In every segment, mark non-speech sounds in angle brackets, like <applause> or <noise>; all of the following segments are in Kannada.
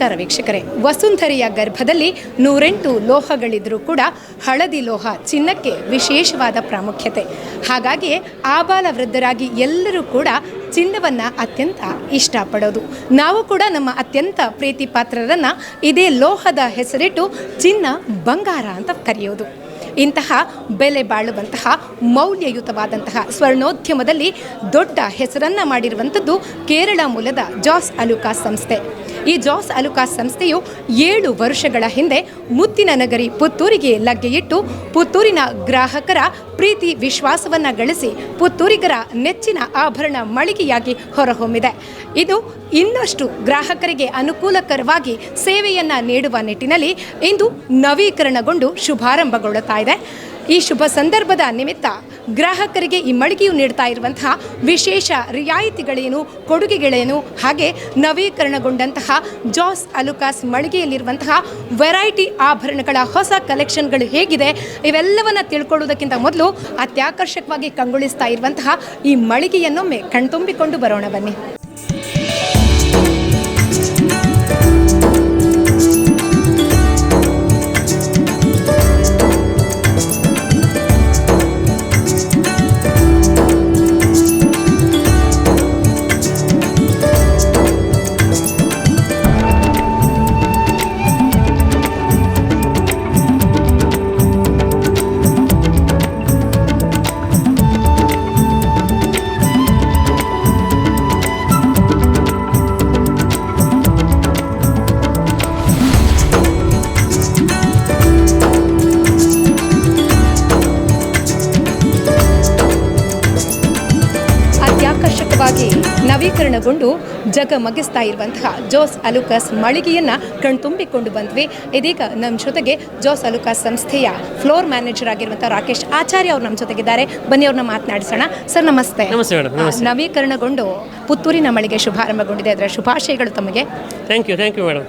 ನಮಸ್ಕಾರ ವೀಕ್ಷಕರೇ. ವಸುಂಧರಿಯ ಗರ್ಭದಲ್ಲಿ ನೂರೆಂಟು ಲೋಹಗಳಿದ್ರೂ ಕೂಡ ಹಳದಿ ಲೋಹ ಚಿನ್ನಕ್ಕೆ ವಿಶೇಷವಾದ ಪ್ರಾಮುಖ್ಯತೆ. ಹಾಗಾಗಿ ಆಬಾಲ ವೃದ್ಧರಾಗಿ ಎಲ್ಲರೂ ಕೂಡ ಚಿನ್ನವನ್ನು ಅತ್ಯಂತ ಇಷ್ಟಪಡೋದು. ನಾವು ಕೂಡ ನಮ್ಮ ಅತ್ಯಂತ ಪ್ರೀತಿ ಪಾತ್ರರನ್ನು ಇದೇ ಲೋಹದ ಹೆಸರಿಟ್ಟು ಚಿನ್ನ ಬಂಗಾರ ಅಂತ ಕರೆಯೋದು. ಇಂತಹ ಬೆಲೆ ಬಾಳುವಂತಹ ಮೌಲ್ಯಯುತವಾದಂತಹ ಸ್ವರ್ಣೋದ್ಯಮದಲ್ಲಿ ದೊಡ್ಡ ಹೆಸರನ್ನ ಮಾಡಿರುವಂಥದ್ದು ಕೇರಳ ಮೂಲದ ಜಾಸ್ ಅಲುಕಾ ಸಂಸ್ಥೆ. ಈ ಜಾಸ್ ಅಲುಕಾಸ್ ಸಂಸ್ಥೆಯು ಏಳು ವರ್ಷಗಳ ಹಿಂದೆ ಮುತ್ತಿನ ನಗರಿ ಪುತ್ತೂರಿಗೆ ಲಗ್ಗೆಯಿಟ್ಟು ಪುತ್ತೂರಿನ ಗ್ರಾಹಕರ ಪ್ರೀತಿ ವಿಶ್ವಾಸವನ್ನ ಗಳಿಸಿ ಪುತ್ತೂರಿಗರ ನೆಚ್ಚಿನ ಆಭರಣ ಮಳಿಗೆಯಾಗಿ ಹೊರಹೊಮ್ಮಿದೆ. ಇದು ಇನ್ನಷ್ಟು ಗ್ರಾಹಕರಿಗೆ ಅನುಕೂಲಕರವಾಗಿ ಸೇವೆಯನ್ನು ನೀಡುವ ನಿಟ್ಟಿನಲ್ಲಿ ಇಂದು ನವೀಕರಣಗೊಂಡು ಶುಭಾರಂಭಗೊಳ್ಳುತ್ತಾ ಇದೆ. ಈ ಶುಭ ಸಂದರ್ಭದ ನಿಮಿತ್ತ ಗ್ರಾಹಕರಿಗೆ ಈ ಮಳಿಗೆಯು ನೀಡ್ತಾ ಇರುವಂತಹ ವಿಶೇಷ ರಿಯಾಯಿತಿಗಳೇನು, ಕೊಡುಗೆಗಳೇನು, ಹಾಗೆ ನವೀಕರಣಗೊಂಡಂತಹ ಜಾಸ್ ಅಲುಕಾಸ್ ಮಳಿಗೆಯಲ್ಲಿರುವಂತಹ ವೆರೈಟಿ ಆಭರಣಗಳ ಹೊಸ ಕಲೆಕ್ಷನ್ಗಳು ಹೇಗಿದೆ, ಇವೆಲ್ಲವನ್ನ ತಿಳ್ಕೊಳ್ಳೋದಕ್ಕಿಂತ ಮೊದಲು ಅತ್ಯಾಕರ್ಷಕವಾಗಿ ಕಂಗೊಳಿಸ್ತಾ ಇರುವಂತಹ ಈ ಮಳಿಗೆಯನ್ನೊಮ್ಮೆ ಕಣ್ತುಂಬಿಕೊಂಡು ಬರೋಣ ಬನ್ನಿ. ನವೀಕರಣಗೊಂಡು ಜಗಮಗಿಸ್ತಾ ಇರುವಂತಹ ಜೋಸ್ ಅಲುಕಸ್ ಮಳಿಗೆಯನ್ನ ಕಣ್ತುಂಬಿಕೊಂಡು ಬಂದ್ವಿ. ಇದೀಗ ನಮ್ಮ ಜೊತೆಗೆ ಜೋಸ್ ಅಲುಕಾಸ್ ಸಂಸ್ಥೆಯ ಫ್ಲೋರ್ ಮ್ಯಾನೇಜರ್ ಆಗಿರುವಂತಹ ರಾಕೇಶ್ ಆಚಾರ್ಯ ಅವರು ನಮ್ಮ ಜೊತೆಗಿದ್ದಾರೆ. ಬನ್ನಿ ಅವ್ರನ್ನ ಮಾತನಾಡಿಸೋಣ. ಸರ್ ನಮಸ್ತೆ. ನವೀಕರಣಗೊಂಡು ಪುತ್ತೂರಿನ ಮಳಿಗೆ ಶುಭಾರಂಭಗೊಂಡಿದೆ. ಅದರ ಶುಭಾಶಯಗಳು ತಮಗೆ. Thank you thank you madam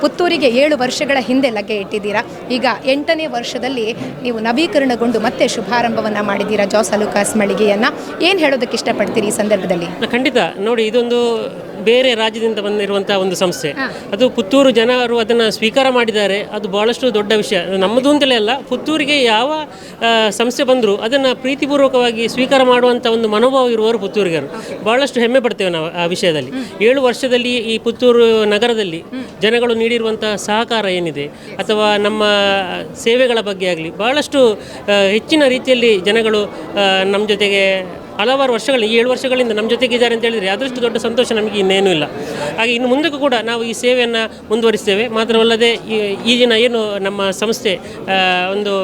ಪುತ್ತೂರಿಗೆ ಏಳು ವರ್ಷಗಳ ಹಿಂದೆ ಲಗ್ಗೆ ಇಟ್ಟಿದ್ದೀರಾ. ಈಗ ಎಂಟನೇ ವರ್ಷದಲ್ಲಿ ನೀವು ನವೀಕರಣಗೊಂಡು ಮತ್ತೆ ಶುಭಾರಂಭವನ್ನು ಮಾಡಿದ್ದೀರಾ ಜಾಸ್ ಅಲುಕಾಸ್ ಮಳಿಗೆಯನ್ನು. ಏನು ಹೇಳೋದಕ್ಕೆ ಇಷ್ಟಪಡ್ತೀರಿ ಈ ಸಂದರ್ಭದಲ್ಲಿ? ಖಂಡಿತ. ನೋಡಿ, ಇದೊಂದು ಬೇರೆ ರಾಜ್ಯದಿಂದ ಬಂದಿರುವಂತಹ ಒಂದು ಸಂಸ್ಥೆ. ಅದು ಪುತ್ತೂರು ಜನರು ಅದನ್ನು ಸ್ವೀಕಾರ ಮಾಡಿದ್ದಾರೆ. ಅದು ಬಹಳಷ್ಟು ದೊಡ್ಡ ವಿಷಯ. ನಮ್ಮದು ಅಂತಲೇ ಅಲ್ಲ ಪುತ್ತೂರಿಗೆ ಯಾವ ಸಂಸ್ಥೆ ಬಂದರೂ ಅದನ್ನು ಪ್ರೀತಿಪೂರ್ವಕವಾಗಿ ಸ್ವೀಕಾರ ಮಾಡುವಂಥ ಒಂದು ಮನೋಭಾವ ಇರುವವರು ಪುತ್ತೂರಿಗರು. ಬಹಳಷ್ಟು ಹೆಮ್ಮೆ ಪಡ್ತೇವೆ ನಾವು ಆ ವಿಷಯದಲ್ಲಿ. ಏಳು ವರ್ಷದಲ್ಲಿ ಈ ಪುತ್ತೂರು ನಗರದಲ್ಲಿ ಜನಗಳು ನೀಡಿರುವಂಥ ಸಹಕಾರ ಏನಿದೆ? ಅಥವಾ ನಮ್ಮ ಸೇವೆಗಳ ಬಗ್ಗೆ ಆಗಲಿ ಬಹಳಷ್ಟು ಹೆಚ್ಚಿನ ರೀತಿಯಲ್ಲಿ ಜನಗಳು ನಮ್ಮ ಜೊತೆಗೆ ಹಲವಾರು ವರ್ಷಗಳು ಈ ಏಳು ವರ್ಷಗಳಿಂದ ನಮ್ಮ ಜೊತೆಗೆ ಇದ್ದಾರೆ ಅಂತ ಹೇಳಿದರೆ ಅದರಷ್ಟು ದೊಡ್ಡ ಸಂತೋಷ ನಮಗೆ ಇನ್ನೇನೂ ಇಲ್ಲ. ಹಾಗೆ ಇನ್ನು ಮುಂದಕ್ಕೂ ಕೂಡ ನಾವು ಈ ಸೇವೆಯನ್ನು ಮುಂದುವರಿಸ್ತೇವೆ. ಮಾತ್ರವಲ್ಲದೆ ಈ ದಿನ ಏನು ನಮ್ಮ ಸಂಸ್ಥೆ ಒಂದು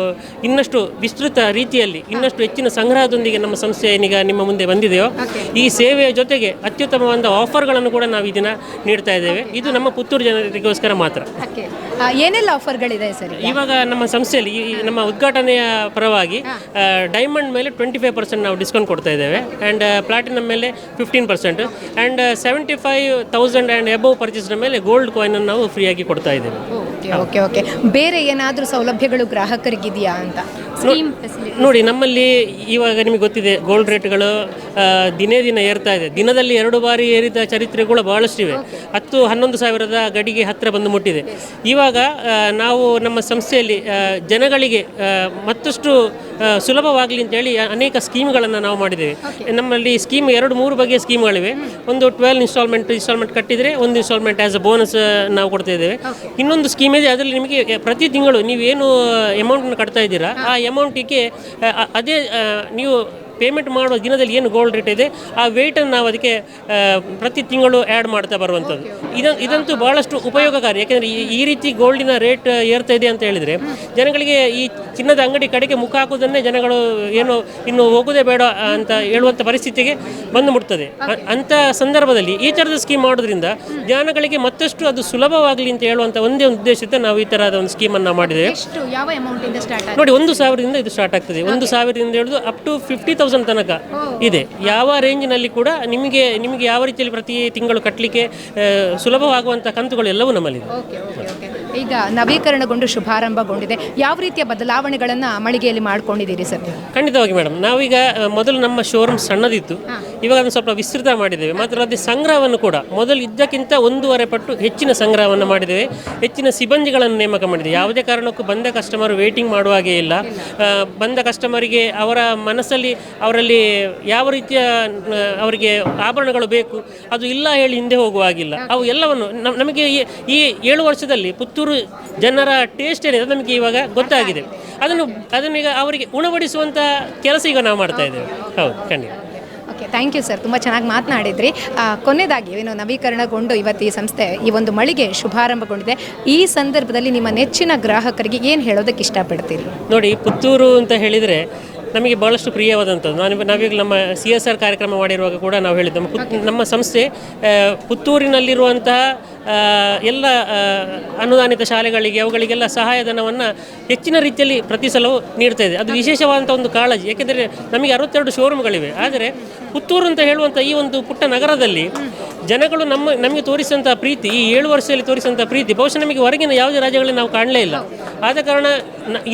ಇನ್ನಷ್ಟು ವಿಸ್ತೃತ ರೀತಿಯಲ್ಲಿ ಇನ್ನಷ್ಟು ಹೆಚ್ಚಿನ ಸಂಗ್ರಹದೊಂದಿಗೆ ನಮ್ಮ ಸಂಸ್ಥೆ ಏನೀಗ ನಿಮ್ಮ ಮುಂದೆ ಬಂದಿದೆಯೋ ಈ ಸೇವೆಯ ಜೊತೆಗೆ ಅತ್ಯುತ್ತಮವಾದ ಆಫರ್ಗಳನ್ನು ಕೂಡ ನಾವು ಈ ದಿನ ನೀಡ್ತಾ ಇದ್ದೇವೆ. ಇದು ನಮ್ಮ ಪುತ್ತೂರು ಜನರಿಗೋಸ್ಕರ ಮಾತ್ರ. ಏನೆಲ್ಲ ಆಫರ್ಗಳಿದೆ ಸರ್? ಇವಾಗ ನಮ್ಮ ಸಂಸ್ಥೆಯಲ್ಲಿ ಈ ನಮ್ಮ ಉದ್ಘಾಟನೆಯ ಪರವಾಗಿ ಡೈಮಂಡ್ ಮೇಲೆ ಟ್ವೆಂಟಿ ಫೈವ್ ಪರ್ಸೆಂಟ್ ನಾವು ಡಿಸ್ಕೌಂಟ್ ಕೊಡ್ತಾ ಇದ್ದೇವೆ. ಆ್ಯಂಡ್ ಪ್ಲಾಟಿನಮ್ ಮೇಲೆ fifteen percent and seventy five thousand and above ಪರ್ಚೇಸ್ನ ಮೇಲೆ ಗೋಲ್ಡ್ ಕಾಯಿನನ್ನು ನಾವು ಫ್ರೀಯಾಗಿ ಕೊಡ್ತಾ ಇದ್ದೇವೆ. ಓಕೆ ಓಕೆ ಓಕೆ ಬೇರೆ ಏನಾದರೂ ಸೌಲಭ್ಯಗಳು ಗ್ರಾಹಕರಿಗಿದೆಯಾ ಅಂತ? ನೋಡಿ ನಮ್ಮಲ್ಲಿ ಇವಾಗ ನಿಮಗೆ ಗೊತ್ತಿದೆ ಗೋಲ್ಡ್ ರೇಟ್ಗಳು ದಿನೇ ದಿನ ಏರ್ತಾ ಇದೆ. ದಿನದಲ್ಲಿ ಎರಡು ಬಾರಿ ಏರಿದ ಚರಿತ್ರೆಗಳು ಬಹಳಷ್ಟಿವೆ ಹತ್ತು ಹನ್ನೊಂದು ಸಾವಿರದ ಗಡಿಗೆ ಹತ್ತಿರ ಬಂದು ಮುಟ್ಟಿದೆ. ಇವಾಗ ನಾವು ನಮ್ಮ ಸಂಸ್ಥೆಯಲ್ಲಿ ಜನಗಳಿಗೆ ಮತ್ತಷ್ಟು ಸುಲಭವಾಗಲಿ ಅಂತೇಳಿ ಅನೇಕ ಸ್ಕೀಮ್ಗಳನ್ನು ನಾವು ಮಾಡಿದ್ದೇವೆ. ನಮ್ಮಲ್ಲಿ ಸ್ಕೀಮ್ ಎರಡು ಮೂರು ಬಗೆಯ ಸ್ಕೀಮ್ಗಳಿವೆ ಒಂದು ಟ್ವೆಲ್ ಇನ್ಸ್ಟಾಲ್ಮೆಂಟ್ ಇನ್ಸ್ಟಾಲ್ಮೆಂಟ್ ಕಟ್ಟಿದರೆ ಒಂದು ಇನ್ಸ್ಟಾಲ್ಮೆಂಟ್ ಆ್ಯಸ್ ಅ ಬೋನಸ್ ನಾವು ಕೊಡ್ತಾ ಇದ್ದೇವೆ. ಇನ್ನೊಂದು ಸ್ಕೀಮ್ ಇದೆ ಅದರಲ್ಲಿ ನಿಮಗೆ ಪ್ರತಿ ತಿಂಗಳು ನೀವೇನು ಅಮೌಂಟನ್ನು ಕಟ್ತಾ ಇದ್ದೀರಾ ಆ ಅಮೌಂಟಿಗೆ ಅದೇ ನೀವು ಪೇಮೆಂಟ್ ಮಾಡುವ ದಿನದಲ್ಲಿ ಏನು ಗೋಲ್ಡ್ ರೇಟ್ ಇದೆ ಆ ವೇಟನ್ನು ನಾವು ಅದಕ್ಕೆ ಪ್ರತಿ ತಿಂಗಳು ಆ್ಯಡ್ ಮಾಡ್ತಾ ಬರುವಂಥದ್ದು. ಇದನ್ನು ಇದಂತೂ ಭಾಳಷ್ಟು ಉಪಯೋಗಕಾರಿ. ಯಾಕೆಂದರೆ ಈ ಈ ರೀತಿ ಗೋಲ್ಡಿನ ರೇಟ್ ಏರ್ತಾ ಇದೆ ಅಂತ ಹೇಳಿದರೆ ಜನಗಳಿಗೆ ಈ ಚಿನ್ನದ ಅಂಗಡಿ ಕಡೆಗೆ ಮುಖ ಹಾಕೋದನ್ನೇ ಜನಗಳು ಏನು ಇನ್ನು ಹೋಗೋದೇ ಬೇಡ ಅಂತ ಹೇಳುವಂಥ ಪರಿಸ್ಥಿತಿಗೆ ಬಂದು ಮುಟ್ತದೆ. ಅಂಥ ಸಂದರ್ಭದಲ್ಲಿ ಈ ಥರದ ಸ್ಕೀಮ್ ಮಾಡೋದ್ರಿಂದ ಜನಗಳಿಗೆ ಮತ್ತಷ್ಟು ಅದು ಸುಲಭವಾಗಲಿ ಅಂತ ಹೇಳುವಂಥ ಒಂದೇ ಒಂದು ಉದ್ದೇಶದಿಂದ ನಾವು ಈ ಥರದ ಒಂದು ಸ್ಕೀಮನ್ನು ಮಾಡಿದ್ದೇವೆ. ನೋಡಿ ಒಂದು ಸಾವಿರದಿಂದ ಇದು ಸ್ಟಾರ್ಟ್ ಆಗ್ತದೆ. ಒಂದು ಸಾವಿರದಿಂದ ಹಿಡಿದು ಅಪ್ ಟು ಫಿಫ್ಟಿ ತೌಸಂಡ್ ತನಕ ಇದೆ. ಯಾವ ರೇಂಜ್ನಲ್ಲಿ ಕೂಡ ನಿಮಗೆ ನಿಮಗೆ ಯಾವ ರೀತಿಯಲ್ಲಿ ಪ್ರತಿ ತಿಂಗಳು ಕಟ್ಟಲಿಕ್ಕೆ ಸುಲಭವಾಗುವಂಥ ಕಂತುಗಳು ಎಲ್ಲವೂ ನಮ್ಮಲ್ಲಿದೆ. ಈಗ ನವೀಕರಣಗೊಂಡು ಶುಭಾರಂಭಗೊಂಡಿದೆ. ಯಾವ ರೀತಿಯ ಬದಲಾವಣೆಗಳನ್ನು ಮಳಿಗೆಯಲ್ಲಿ ಮಾಡ್ಕೊಂಡಿದ್ದೀರಿ ಸರ್ ಖಂಡಿತವಾಗಿ ಮೇಡಮ್. ನಾವೀಗ ಮೊದಲು ನಮ್ಮ ಶೋರೂಮ್ ಸಣ್ಣದಿತ್ತು. ಇವಾಗ ಅದನ್ನು ಸ್ವಲ್ಪ ವಿಸ್ತೃತ ಮಾಡಿದ್ದೇವೆ. ಮಾತ್ರ ಅದೇ ಸಂಗ್ರಹವನ್ನು ಕೂಡ. ಮೊದಲು ಇದ್ದಕ್ಕಿಂತ ಒಂದೂವರೆ ಪಟ್ಟು ಹೆಚ್ಚಿನ ಸಂಗ್ರಹವನ್ನು ಮಾಡಿದ್ದೇವೆ. ಹೆಚ್ಚಿನ ಸಿಬ್ಬಂದಿಗಳನ್ನು ನೇಮಕ ಮಾಡಿದೆ ಯಾವುದೇ ಕಾರಣಕ್ಕೂ ಬಂದ ಕಸ್ಟಮರ್ ವೇಟಿಂಗ್ ಮಾಡುವ ಹಾಗೆ ಇಲ್ಲ. ಬಂದ ಕಸ್ಟಮರಿಗೆ ಅವರ ಮನಸ್ಸಲ್ಲಿ ಅವರಲ್ಲಿ ಯಾವ ರೀತಿಯ ಅವರಿಗೆ ಆಭರಣಗಳು ಬೇಕು ಅದು ಇಲ್ಲ ಹೇಳಿ ಹಿಂದೆ ಹೋಗುವ ಹಾಗಿಲ್ಲ. ಅವು ಎಲ್ಲವನ್ನು ನಮ್- ನಮಗೆ ಈ- ಈ ಏಳು ವರ್ಷದಲ್ಲಿ ಪುತ್ತೂರು ಜನರ ಟೇಸ್ಟ್ ಏನಿದೆ ಅದು ನಮಗೆ ಇವಾಗ ಗೊತ್ತಾಗಿದೆ. ಅದನ್ನು ಅದನ್ನು ಈಗ ಅವರಿಗೆ ಉಣಬಡಿಸುವಂಥ ಕೆಲಸ ಈಗ ನಾವು ಮಾಡ್ತಾ ಇದ್ದೇವೆ. ಹೌದು ಖಂಡಿತ. ಓಕೆ ಥ್ಯಾಂಕ್ ಯು ಸರ್ ತುಂಬ ಚೆನ್ನಾಗಿ ಮಾತನಾಡಿದ್ರಿ. ಆ, ಕೊನೆಯದಾಗಿ ಏನು ನವೀಕರಣಗೊಂಡು ಇವತ್ತು ಈ ಸಂಸ್ಥೆ ಈ ಒಂದು ಮಳಿಗೆ ಶುಭಾರಂಭಗೊಂಡಿದೆ. ಈ ಸಂದರ್ಭದಲ್ಲಿ ನಿಮ್ಮ ನೆಚ್ಚಿನ ಗ್ರಾಹಕರಿಗೆ ಏನು ಹೇಳೋದಕ್ಕೆ ಇಷ್ಟಪಡ್ತೀರಿ? ನೋಡಿ ಪುತ್ತೂರು ಅಂತ ಹೇಳಿದರೆ ನಮಗೆ ಭಾಳಷ್ಟು ಪ್ರಿಯವಾದಂಥದ್ದು. ನಾನು ನಾವೀಗ ನಮ್ಮ ಸಿ ಎಸ್ ಆರ್ ಕಾರ್ಯಕ್ರಮ ಮಾಡಿರುವಾಗ ಕೂಡ ನಾವು ಹೇಳಿದ್ದು ನಮ್ಮ ಪುತ್ ನಮ್ಮ ಸಂಸ್ಥೆ ಪುತ್ತೂರಿನಲ್ಲಿರುವಂತಹ ಎಲ್ಲ ಅನುದಾನಿತ ಶಾಲೆಗಳಿಗೆ ಅವುಗಳಿಗೆಲ್ಲ ಸಹಾಯಧನವನ್ನು ಹೆಚ್ಚಿನ ರೀತಿಯಲ್ಲಿ ಪ್ರತಿ ಸಲವೂ ನೀಡ್ತಾ ಇದೆ. ಅದು ವಿಶೇಷವಾದಂಥ ಒಂದು ಕಾಳಜಿ. ಏಕೆಂದರೆ ನಮಗೆ ಅರವತ್ತೆರಡು ಶೋರೂಮ್ಗಳಿವೆ ಆದರೆ ಪುತ್ತೂರು ಅಂತ ಹೇಳುವಂಥ ಈ ಒಂದು ಪುಟ್ಟ ನಗರದಲ್ಲಿ ಜನಗಳು ನಮ್ಮ, ನಮಗೆ ತೋರಿಸಿದಂಥ ಪ್ರೀತಿ, ಈ ಏಳು ವರ್ಷದಲ್ಲಿ ತೋರಿಸಿದಂಥ ಪ್ರೀತಿ, ಬಹುಶಃ ನಮಗೆ ಹೊರಗಿನ ಯಾವುದೇ ರಾಜ್ಯಗಳಲ್ಲಿ ನಾವು ಕಾಣಲೇ ಇಲ್ಲ. ಆದ ಕಾರಣ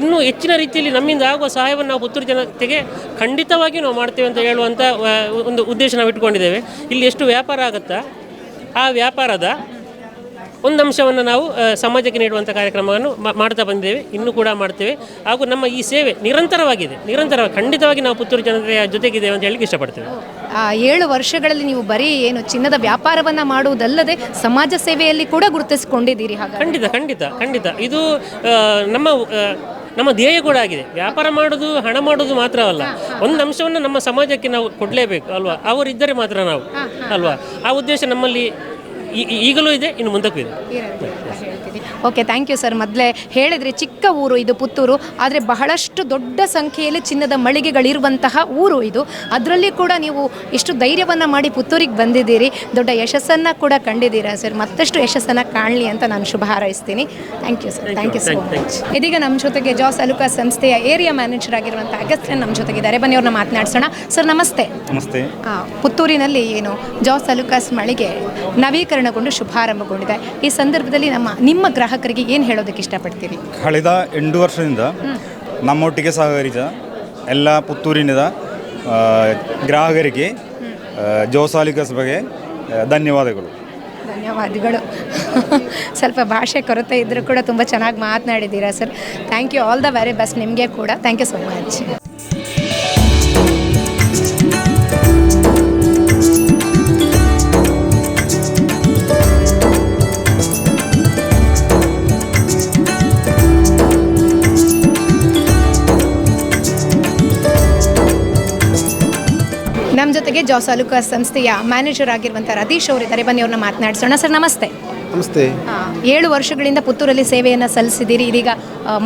ಇನ್ನೂ ಹೆಚ್ಚಿನ ರೀತಿಯಲ್ಲಿ ನಮ್ಮಿಂದ ಆಗುವ ಸಹಾಯವನ್ನು ನಾವು ಪುತ್ತೂರು ಜನತೆಗೆ ಖಂಡಿತವಾಗಿಯೂ ನಾವು ಮಾಡ್ತೇವೆ ಅಂತ ಹೇಳುವಂಥ ಒಂದು ಉದ್ದೇಶ ನಾವು ಇಟ್ಕೊಂಡಿದ್ದೇವೆ ಇಲ್ಲಿ ಎಷ್ಟು ವ್ಯಾಪಾರ ಆಗುತ್ತಾ? ಆ ವ್ಯಾಪಾರದ ಒಂದು ಅಂಶವನ್ನು ನಾವು ಸಮಾಜಕ್ಕೆ ನೀಡುವಂಥ ಕಾರ್ಯಕ್ರಮವನ್ನು ಮಾಡ್ತಾ ಬಂದಿದ್ದೇವೆ ಇನ್ನೂ ಕೂಡ ಮಾಡ್ತೇವೆ. ಹಾಗೂ ನಮ್ಮ ಈ ಸೇವೆ ನಿರಂತರವಾಗಿದೆ. ನಿರಂತರವಾಗಿ ಖಂಡಿತವಾಗಿ ನಾವು ಪುತ್ತೂರು ಜನತೆಯ ಜೊತೆಗಿದೆ ಅಂತ ಹೇಳಲಿಕ್ಕೆ ಇಷ್ಟಪಡ್ತೇವೆ. ಆ ಏಳು ವರ್ಷಗಳಲ್ಲಿ ನೀವು ಬರೀ ಏನು ಚಿನ್ನದ ವ್ಯಾಪಾರವನ್ನು ಮಾಡುವುದಲ್ಲದೆ ಸಮಾಜ ಸೇವೆಯಲ್ಲಿ ಕೂಡ ಗುರುತಿಸಿಕೊಂಡಿದ್ದೀರಿ ಖಂಡಿತ ಖಂಡಿತ ಖಂಡಿತ. ಇದು ನಮ್ಮ ನಮ್ಮ ಧ್ಯೇಯ ಕೂಡ ಆಗಿದೆ. ವ್ಯಾಪಾರ ಮಾಡೋದು ಹಣ ಮಾಡೋದು ಮಾತ್ರವಲ್ಲ. ಒಂದು ಅಂಶವನ್ನು ನಮ್ಮ ಸಮಾಜಕ್ಕೆ ನಾವು ಕೊಡಲೇಬೇಕು ಅಲ್ವಾ? ಅವರಿದ್ದರೆ ಮಾತ್ರ ನಾವು ಅಲ್ವಾ? ಆ ಉದ್ದೇಶ ನಮ್ಮಲ್ಲಿ ಈ- ಈಗಲೂ ಇದೆ ಇನ್ನು ಮುಂದಕ್ಕೂ ಇದೆ. ಓಕೆ ಥ್ಯಾಂಕ್ ಯು ಸರ್ ಮೊದಲೇ ಹೇಳಿದ್ರಿ ಚಿಕ್ಕ ಊರು ಇದು ಪುತ್ತೂರು ಆದರೆ ಬಹಳಷ್ಟು ದೊಡ್ಡ ಸಂಖ್ಯೆಯಲ್ಲಿ ಚಿನ್ನದ ಮಳಿಗೆಗಳಿರುವಂತಹ ಊರು ಇದು. ಅದರಲ್ಲಿ ಕೂಡ ನೀವು ಇಷ್ಟು ಧೈರ್ಯವನ್ನು ಮಾಡಿ ಪುತ್ತೂರಿಗೆ ಬಂದಿದ್ದೀರಿ. ದೊಡ್ಡ ಯಶಸ್ಸನ್ನು ಕೂಡ ಕಂಡಿದ್ದೀರಾ ಸರ್ ಮತ್ತಷ್ಟು ಯಶಸ್ಸನ್ನು ಕಾಣಲಿ ಅಂತ ನಾನು ಶುಭ ಹಾರೈಸ್ತೀನಿ. Thank you sir thank you so much ಇದೀಗ ನಮ್ಮ ಜೊತೆಗೆ ಜಾಸ್ ಅಲುಕಾ ಸಂಸ್ಥೆಯ ಏರಿಯಾ ಮ್ಯಾನೇಜರ್ ಆಗಿರುವಂಥ ಅಗಸ್ತ್ಯನ್ ನಮ್ಮ ಜೊತೆಗಿದ್ದಾರೆ. ಬನ್ನಿ ಅವ್ರನ್ನ ಮಾತನಾಡ್ಸೋಣ. ಸರ್ ನಮಸ್ತೆ. ನಮಸ್ತೆ. ಆ, ಪುತ್ತೂರಿನಲ್ಲಿ ಏನು ಜಾಸ್ ಅಲುಕಾಸ್ ಮಳಿಗೆ ನವೀಕರಣಗೊಂಡು ಶುಭಾರಂಭಗೊಂಡಿದೆ. ಈ ಸಂದರ್ಭದಲ್ಲಿ ನಮ್ಮ ನಿಮ್ಮ ಗ್ರಾಹಕರಿಗೆ ಏನು ಹೇಳೋದಕ್ಕೆ ಇಷ್ಟಪಡ್ತೀರಿ? ಕಳೆದ ಎಂಟು ವರ್ಷದಿಂದ ನಮ್ಮೊಟ್ಟಿಗೆ ಸಹಕರಿಸಿದ ಎಲ್ಲ ಪುತ್ತೂರಿನ ಆ, ಗ್ರಾಹಕರಿಗೆ ಜೋಸಾಲಿಕ ಸಭೆಗೆ ಬಗ್ಗೆ ಧನ್ಯವಾದಗಳು. ಧನ್ಯವಾದಗಳು. ಸ್ವಲ್ಪ ಭಾಷೆ ಕೊರತೆ ಇದ್ದರೂ ಕೂಡ ತುಂಬ ಚೆನ್ನಾಗಿ ಮಾತನಾಡಿದ್ದೀರಾ sir. Thank you all the very best ನಿಮಗೆ ಕೂಡ. ಥ್ಯಾಂಕ್ ಯು ಸೊ ಮಚ್ ಜೊತೆಗೆ ಜಾಸ್ ಅಲುಕಾ ಸಂಸ್ಥೆಯ ಮ್ಯಾನೇಜರ್ ಆಗಿರುವಂಥ ರತೀಶ್ ಅವರಿದ್ದಾರೆ. ಬನ್ನಿ ಅವ್ರನ್ನ ಮಾತನಾಡಿಸೋಣ. ಸರ್ ನಮಸ್ತೆ. ನಮಸ್ತೆ. ಏಳು ವರ್ಷಗಳಿಂದ ಪುತ್ತೂರಲ್ಲಿ ಸೇವೆಯನ್ನು ಸಲ್ಲಿಸಿದ್ದೀರಿ. ಇದೀಗ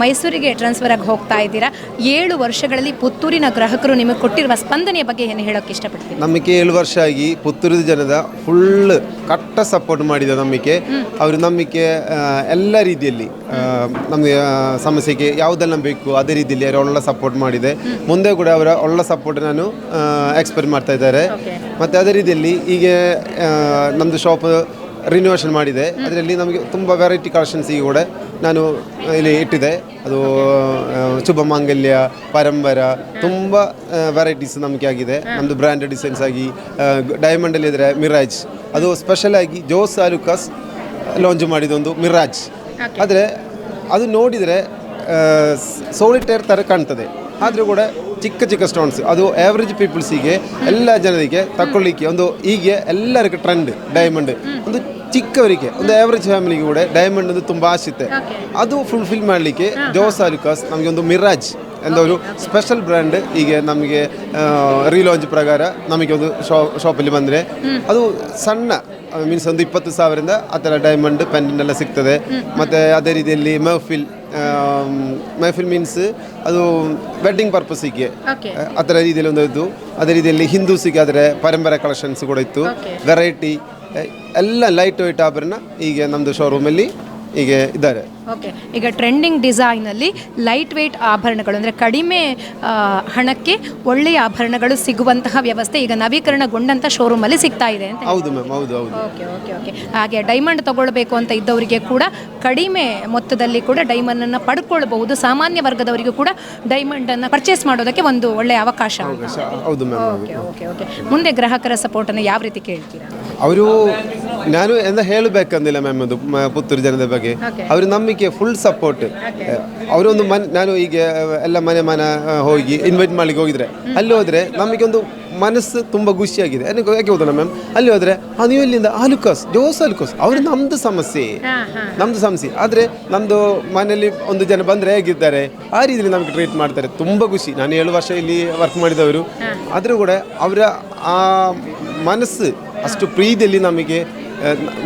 ಮೈಸೂರಿಗೆ ಟ್ರಾನ್ಸ್ಫರ್ ಆಗಿ ಹೋಗ್ತಾ ಇದ್ದೀರಾ. ಏಳು ವರ್ಷಗಳಲ್ಲಿ ಪುತ್ತೂರಿನ ಗ್ರಾಹಕರು ನಿಮಗೆ ಕೊಟ್ಟಿರುವ ಸ್ಪಂದನೆಯ ಬಗ್ಗೆ ಏನು ಹೇಳೋಕ್ಕೆ ಇಷ್ಟಪಡ್ತೀನಿ ನಮಗೆ ಏಳು ವರ್ಷ ಆಗಿ ಪುತ್ತೂರಿದ ಜನದ ಫುಲ್ ಕಟ್ಟ ಸಪೋರ್ಟ್ ಮಾಡಿದ ನಮಗೆ ಅವರು ನಮಗೆ ಎಲ್ಲ ರೀತಿಯಲ್ಲಿ ನಮಗೆ ಸಮಸ್ಯೆಗೆ ಯಾವುದೆಲ್ಲ ಬೇಕು ಅದೇ ರೀತಿಯಲ್ಲಿ ಅವರು ಒಳ್ಳೆ ಸಪೋರ್ಟ್ ಮಾಡಿದೆ. ಮುಂದೆ ಕೂಡ ಅವರ ಒಳ್ಳೆ ಸಪೋರ್ಟ್ ನಾನು ಎಕ್ಸ್ಪೆಕ್ಟ್ ಮಾಡ್ತಾ ಇದ್ದಾರೆ. ಮತ್ತು ಅದೇ ರೀತಿಯಲ್ಲಿ ಈಗ ನಮ್ಮದು ಶಾಪ್ ರಿನೋವೇಷನ್ ಮಾಡಿದೆ. ಅದರಲ್ಲಿ ನಮಗೆ ತುಂಬ ವೆರೈಟಿ ಕಲೆಕ್ಷನ್ಸ್ ಈಗ ಕೂಡ ನಾನು ಇಲ್ಲಿ ಇಟ್ಟಿದೆ. ಅದು ಶುಭ ಮಾಂಗಲ್ಯ ಪರಂಬರ ತುಂಬ ವೆರೈಟೀಸ್ ನಮಗೆ ಆಗಿದೆ. ನಮ್ಮದು ಬ್ರ್ಯಾಂಡೆಡ್ ಡಿಸೈನ್ಸ್ ಆಗಿ ಡೈಮಂಡಲ್ಲಿ ಇದ್ರೆ ಮಿರಾಜ್ ಅದು ಸ್ಪೆಷಲ್ ಆಗಿ ಜೋಸ್ ಆಲುಕಾಸ್ ಲಾಂಚ್ ಮಾಡಿದೊಂದು ಮಿರಾಜ್ ಆದರೆ ಅದು ನೋಡಿದರೆ ಸೋಲಿಟೇರ್ ಥರ ಕಾಣ್ತದೆ. ಆದರೂ ಕೂಡ ಚಿಕ್ಕ ಚಿಕ್ಕ ಸ್ಟೋನ್ಸ್ ಅದು ಆವ್ರೇಜ್ ಪೀಪಲ್ಸಿಗೆ ಎಲ್ಲ ಜನರಿಗೆ ತಗೊಳ್ಳಿಕ್ಕೆ ಒಂದು ಈಗ ಎಲ್ಲರಿಗೂ ಟ್ರೆಂಡ್ ಡೈಮಂಡ್ ಒಂದು ಚಿಕ್ಕವರಿಗೆ ಒಂದು ಆವ್ರೇಜ್ ಫ್ಯಾಮಿಲಿಗೆ ಕೂಡ ಡೈಮಂಡ್ ಒಂದು ತುಂಬ ಆಸೆ ಅದು ಫುಲ್ಫಿಲ್ ಮಾಡಲಿಕ್ಕೆ ಜೋಸ್ ಆಲುಕಾಸ್ ನಮಗೆ ಒಂದು ಮಿರಾಜ್ ಎಂದವರು ಒಂದು ಸ್ಪೆಷಲ್ ಬ್ರ್ಯಾಂಡ್ ಈಗ ನಮಗೆ ರೀಲಾಂಚ್ ಪ್ರಕಾರ ನಮಗೆ ಒಂದು ಶಾ ಶಾಪಲ್ಲಿ ಬಂದರೆ. ಅದು ಸಣ್ಣ ಮೀನ್ಸ್ ಒಂದು ಇಪ್ಪತ್ತು ಸಾವಿರದಿಂದ ಆ ಥರ ಡೈಮಂಡ್ ಪೆಂಡೆಂಟ್ ಎಲ್ಲ ಸಿಗ್ತದೆ. ಮತ್ತು ಅದೇ ರೀತಿಯಲ್ಲಿ ಮೆಹಫಿಲ್ ಮೆಹಫಿಲ್ ಮೀನ್ಸ್ ಅದು ವೆಡ್ಡಿಂಗ್ ಪರ್ಪಸಿಗೆ. ಆ ಥರ ರೀತಿಯಲ್ಲಿ ಒಂದು ಇದ್ದು ಅದೇ ರೀತಿಯಲ್ಲಿ ಹಿಂದೂಸಿಗೆ ಆದರೆ ಪರಂಪರೆ ಕಲೆಕ್ಷನ್ಸ್ ಕೂಡ ಇತ್ತು. ವೆರೈಟಿ ಎಲ್ಲ ಲೈಟ್ ವೈಟ್ ಆಭರಣ ಈಗ ನಮ್ಮದು ಶೋರೂಮಲ್ಲಿ ಹೀಗೆ ಇದ್ದಾರೆ. ಓಕೆ ಈಗ ಟ್ರೆಂಡಿಂಗ್ ಡಿಸೈನಲ್ಲಿ ಲೈಟ್ ವೆಯ್ಟ್ ಆಭರಣಗಳು ಅಂದರೆ ಕಡಿಮೆ ಆ, ಹಣಕ್ಕೆ ಒಳ್ಳೆಯ ಆಭರಣಗಳು ಸಿಗುವಂತಹ ವ್ಯವಸ್ಥೆ ಈಗ ನವೀಕರಣಗೊಂಡಂಥ ಶೋರೂಮಲ್ಲಿ ಸಿಗ್ತಾ ಇದೆ ಅಂತ ಹೌದು ಮ್ಯಾಮ್ ಹೌದು ಹೌದು. Okay okay okay. ಹಾಗೆ ಡೈಮಂಡ್ ತಗೊಳ್ಬೇಕು ಅಂತ ಇದ್ದವರಿಗೆ ಕೂಡ ಕಡಿಮೆ ಮೊತ್ತದಲ್ಲಿ ಕೂಡ ಡೈಮಂಡನ್ನು ಪಡ್ಕೊಳ್ಬಹುದು. ಸಾಮಾನ್ಯ ವರ್ಗದವರಿಗೂ ಕೂಡ ಡೈಮಂಡನ್ನು ಪರ್ಚೇಸ್ ಮಾಡೋದಕ್ಕೆ ಒಂದು ಒಳ್ಳೆಯ ಅವಕಾಶ ಅಂತ. ಹೌದು ಮ್ಯಾಮ್ ಓಕೆ ಓಕೆ ಓಕೆ. ಮುಂದೆ ಗ್ರಾಹಕರ ಸಪೋರ್ಟನ್ನು ಯಾವ ರೀತಿ ಕೇಳ್ತೀರಾ? ಅವರು ನಾನು ಎಂದ ಹೇಳಬೇಕಂದಿಲ್ಲ ಮ್ಯಾಮ್ ಅದು ಮ- ಪುತ್ತೂರು ಜನದ ಬಗ್ಗೆ. ಅವರು ನಮಗೆ ನಂಬಿಕೆ ಫುಲ್ ಸಪೋರ್ಟ್ ಅವರೊಂದು ಮನೆ ನಾನು ಈಗ ಎಲ್ಲ ಮನೆ ಮನೆ ಆ, ಹೋಗಿ ಇನ್ವೈಟ್ ಮಾಡ್ಲಿಕ್ಕೆ ಹೋಗಿದ್ರೆ ಅಲ್ಲಿ ಹೋದ್ರೆ ನಮಗೆ ಒಂದು ಮನಸ್ಸು ತುಂಬ ಖುಷಿಯಾಗಿದೆ. ಏನಕ್ಕೆ ಯಾಕೆ ಹೋದ ಮ್ಯಾಮ್ ಅಲ್ಲಿ ಹೋದ್ರೆ ಆ, ನೀವು ಇಲ್ಲಿಂದ ಆಲುಕಾಸ್ ಜೋಸ್ ಆಲುಕಾಸ್. ಅವ್ರು ನಮ್ದು ಸಮಸ್ಯೆ. ನಮ್ದು ಸಮಸ್ಯೆ. ಆದರೆ ನಮ್ದು ಮನೆಯಲ್ಲಿ ಒಂದು ಜನ ಬಂದರೆ ಹೇಗಿದ್ದಾರೆ ಆ ರೀತಿಯಲ್ಲಿ ನಮಗೆ ಟ್ರೀಟ್ ಮಾಡ್ತಾರೆ. ತುಂಬ ಖುಷಿ. ನಾನು ಏಳು ವರ್ಷ ಇಲ್ಲಿ ವರ್ಕ್ ಮಾಡಿದವರು. ಆದರೂ ಕೂಡ ಅವರ ಆ ಮನಸ್ಸು ಅಷ್ಟು ಪ್ರೀತಿಯಲ್ಲಿ ನಮಗೆ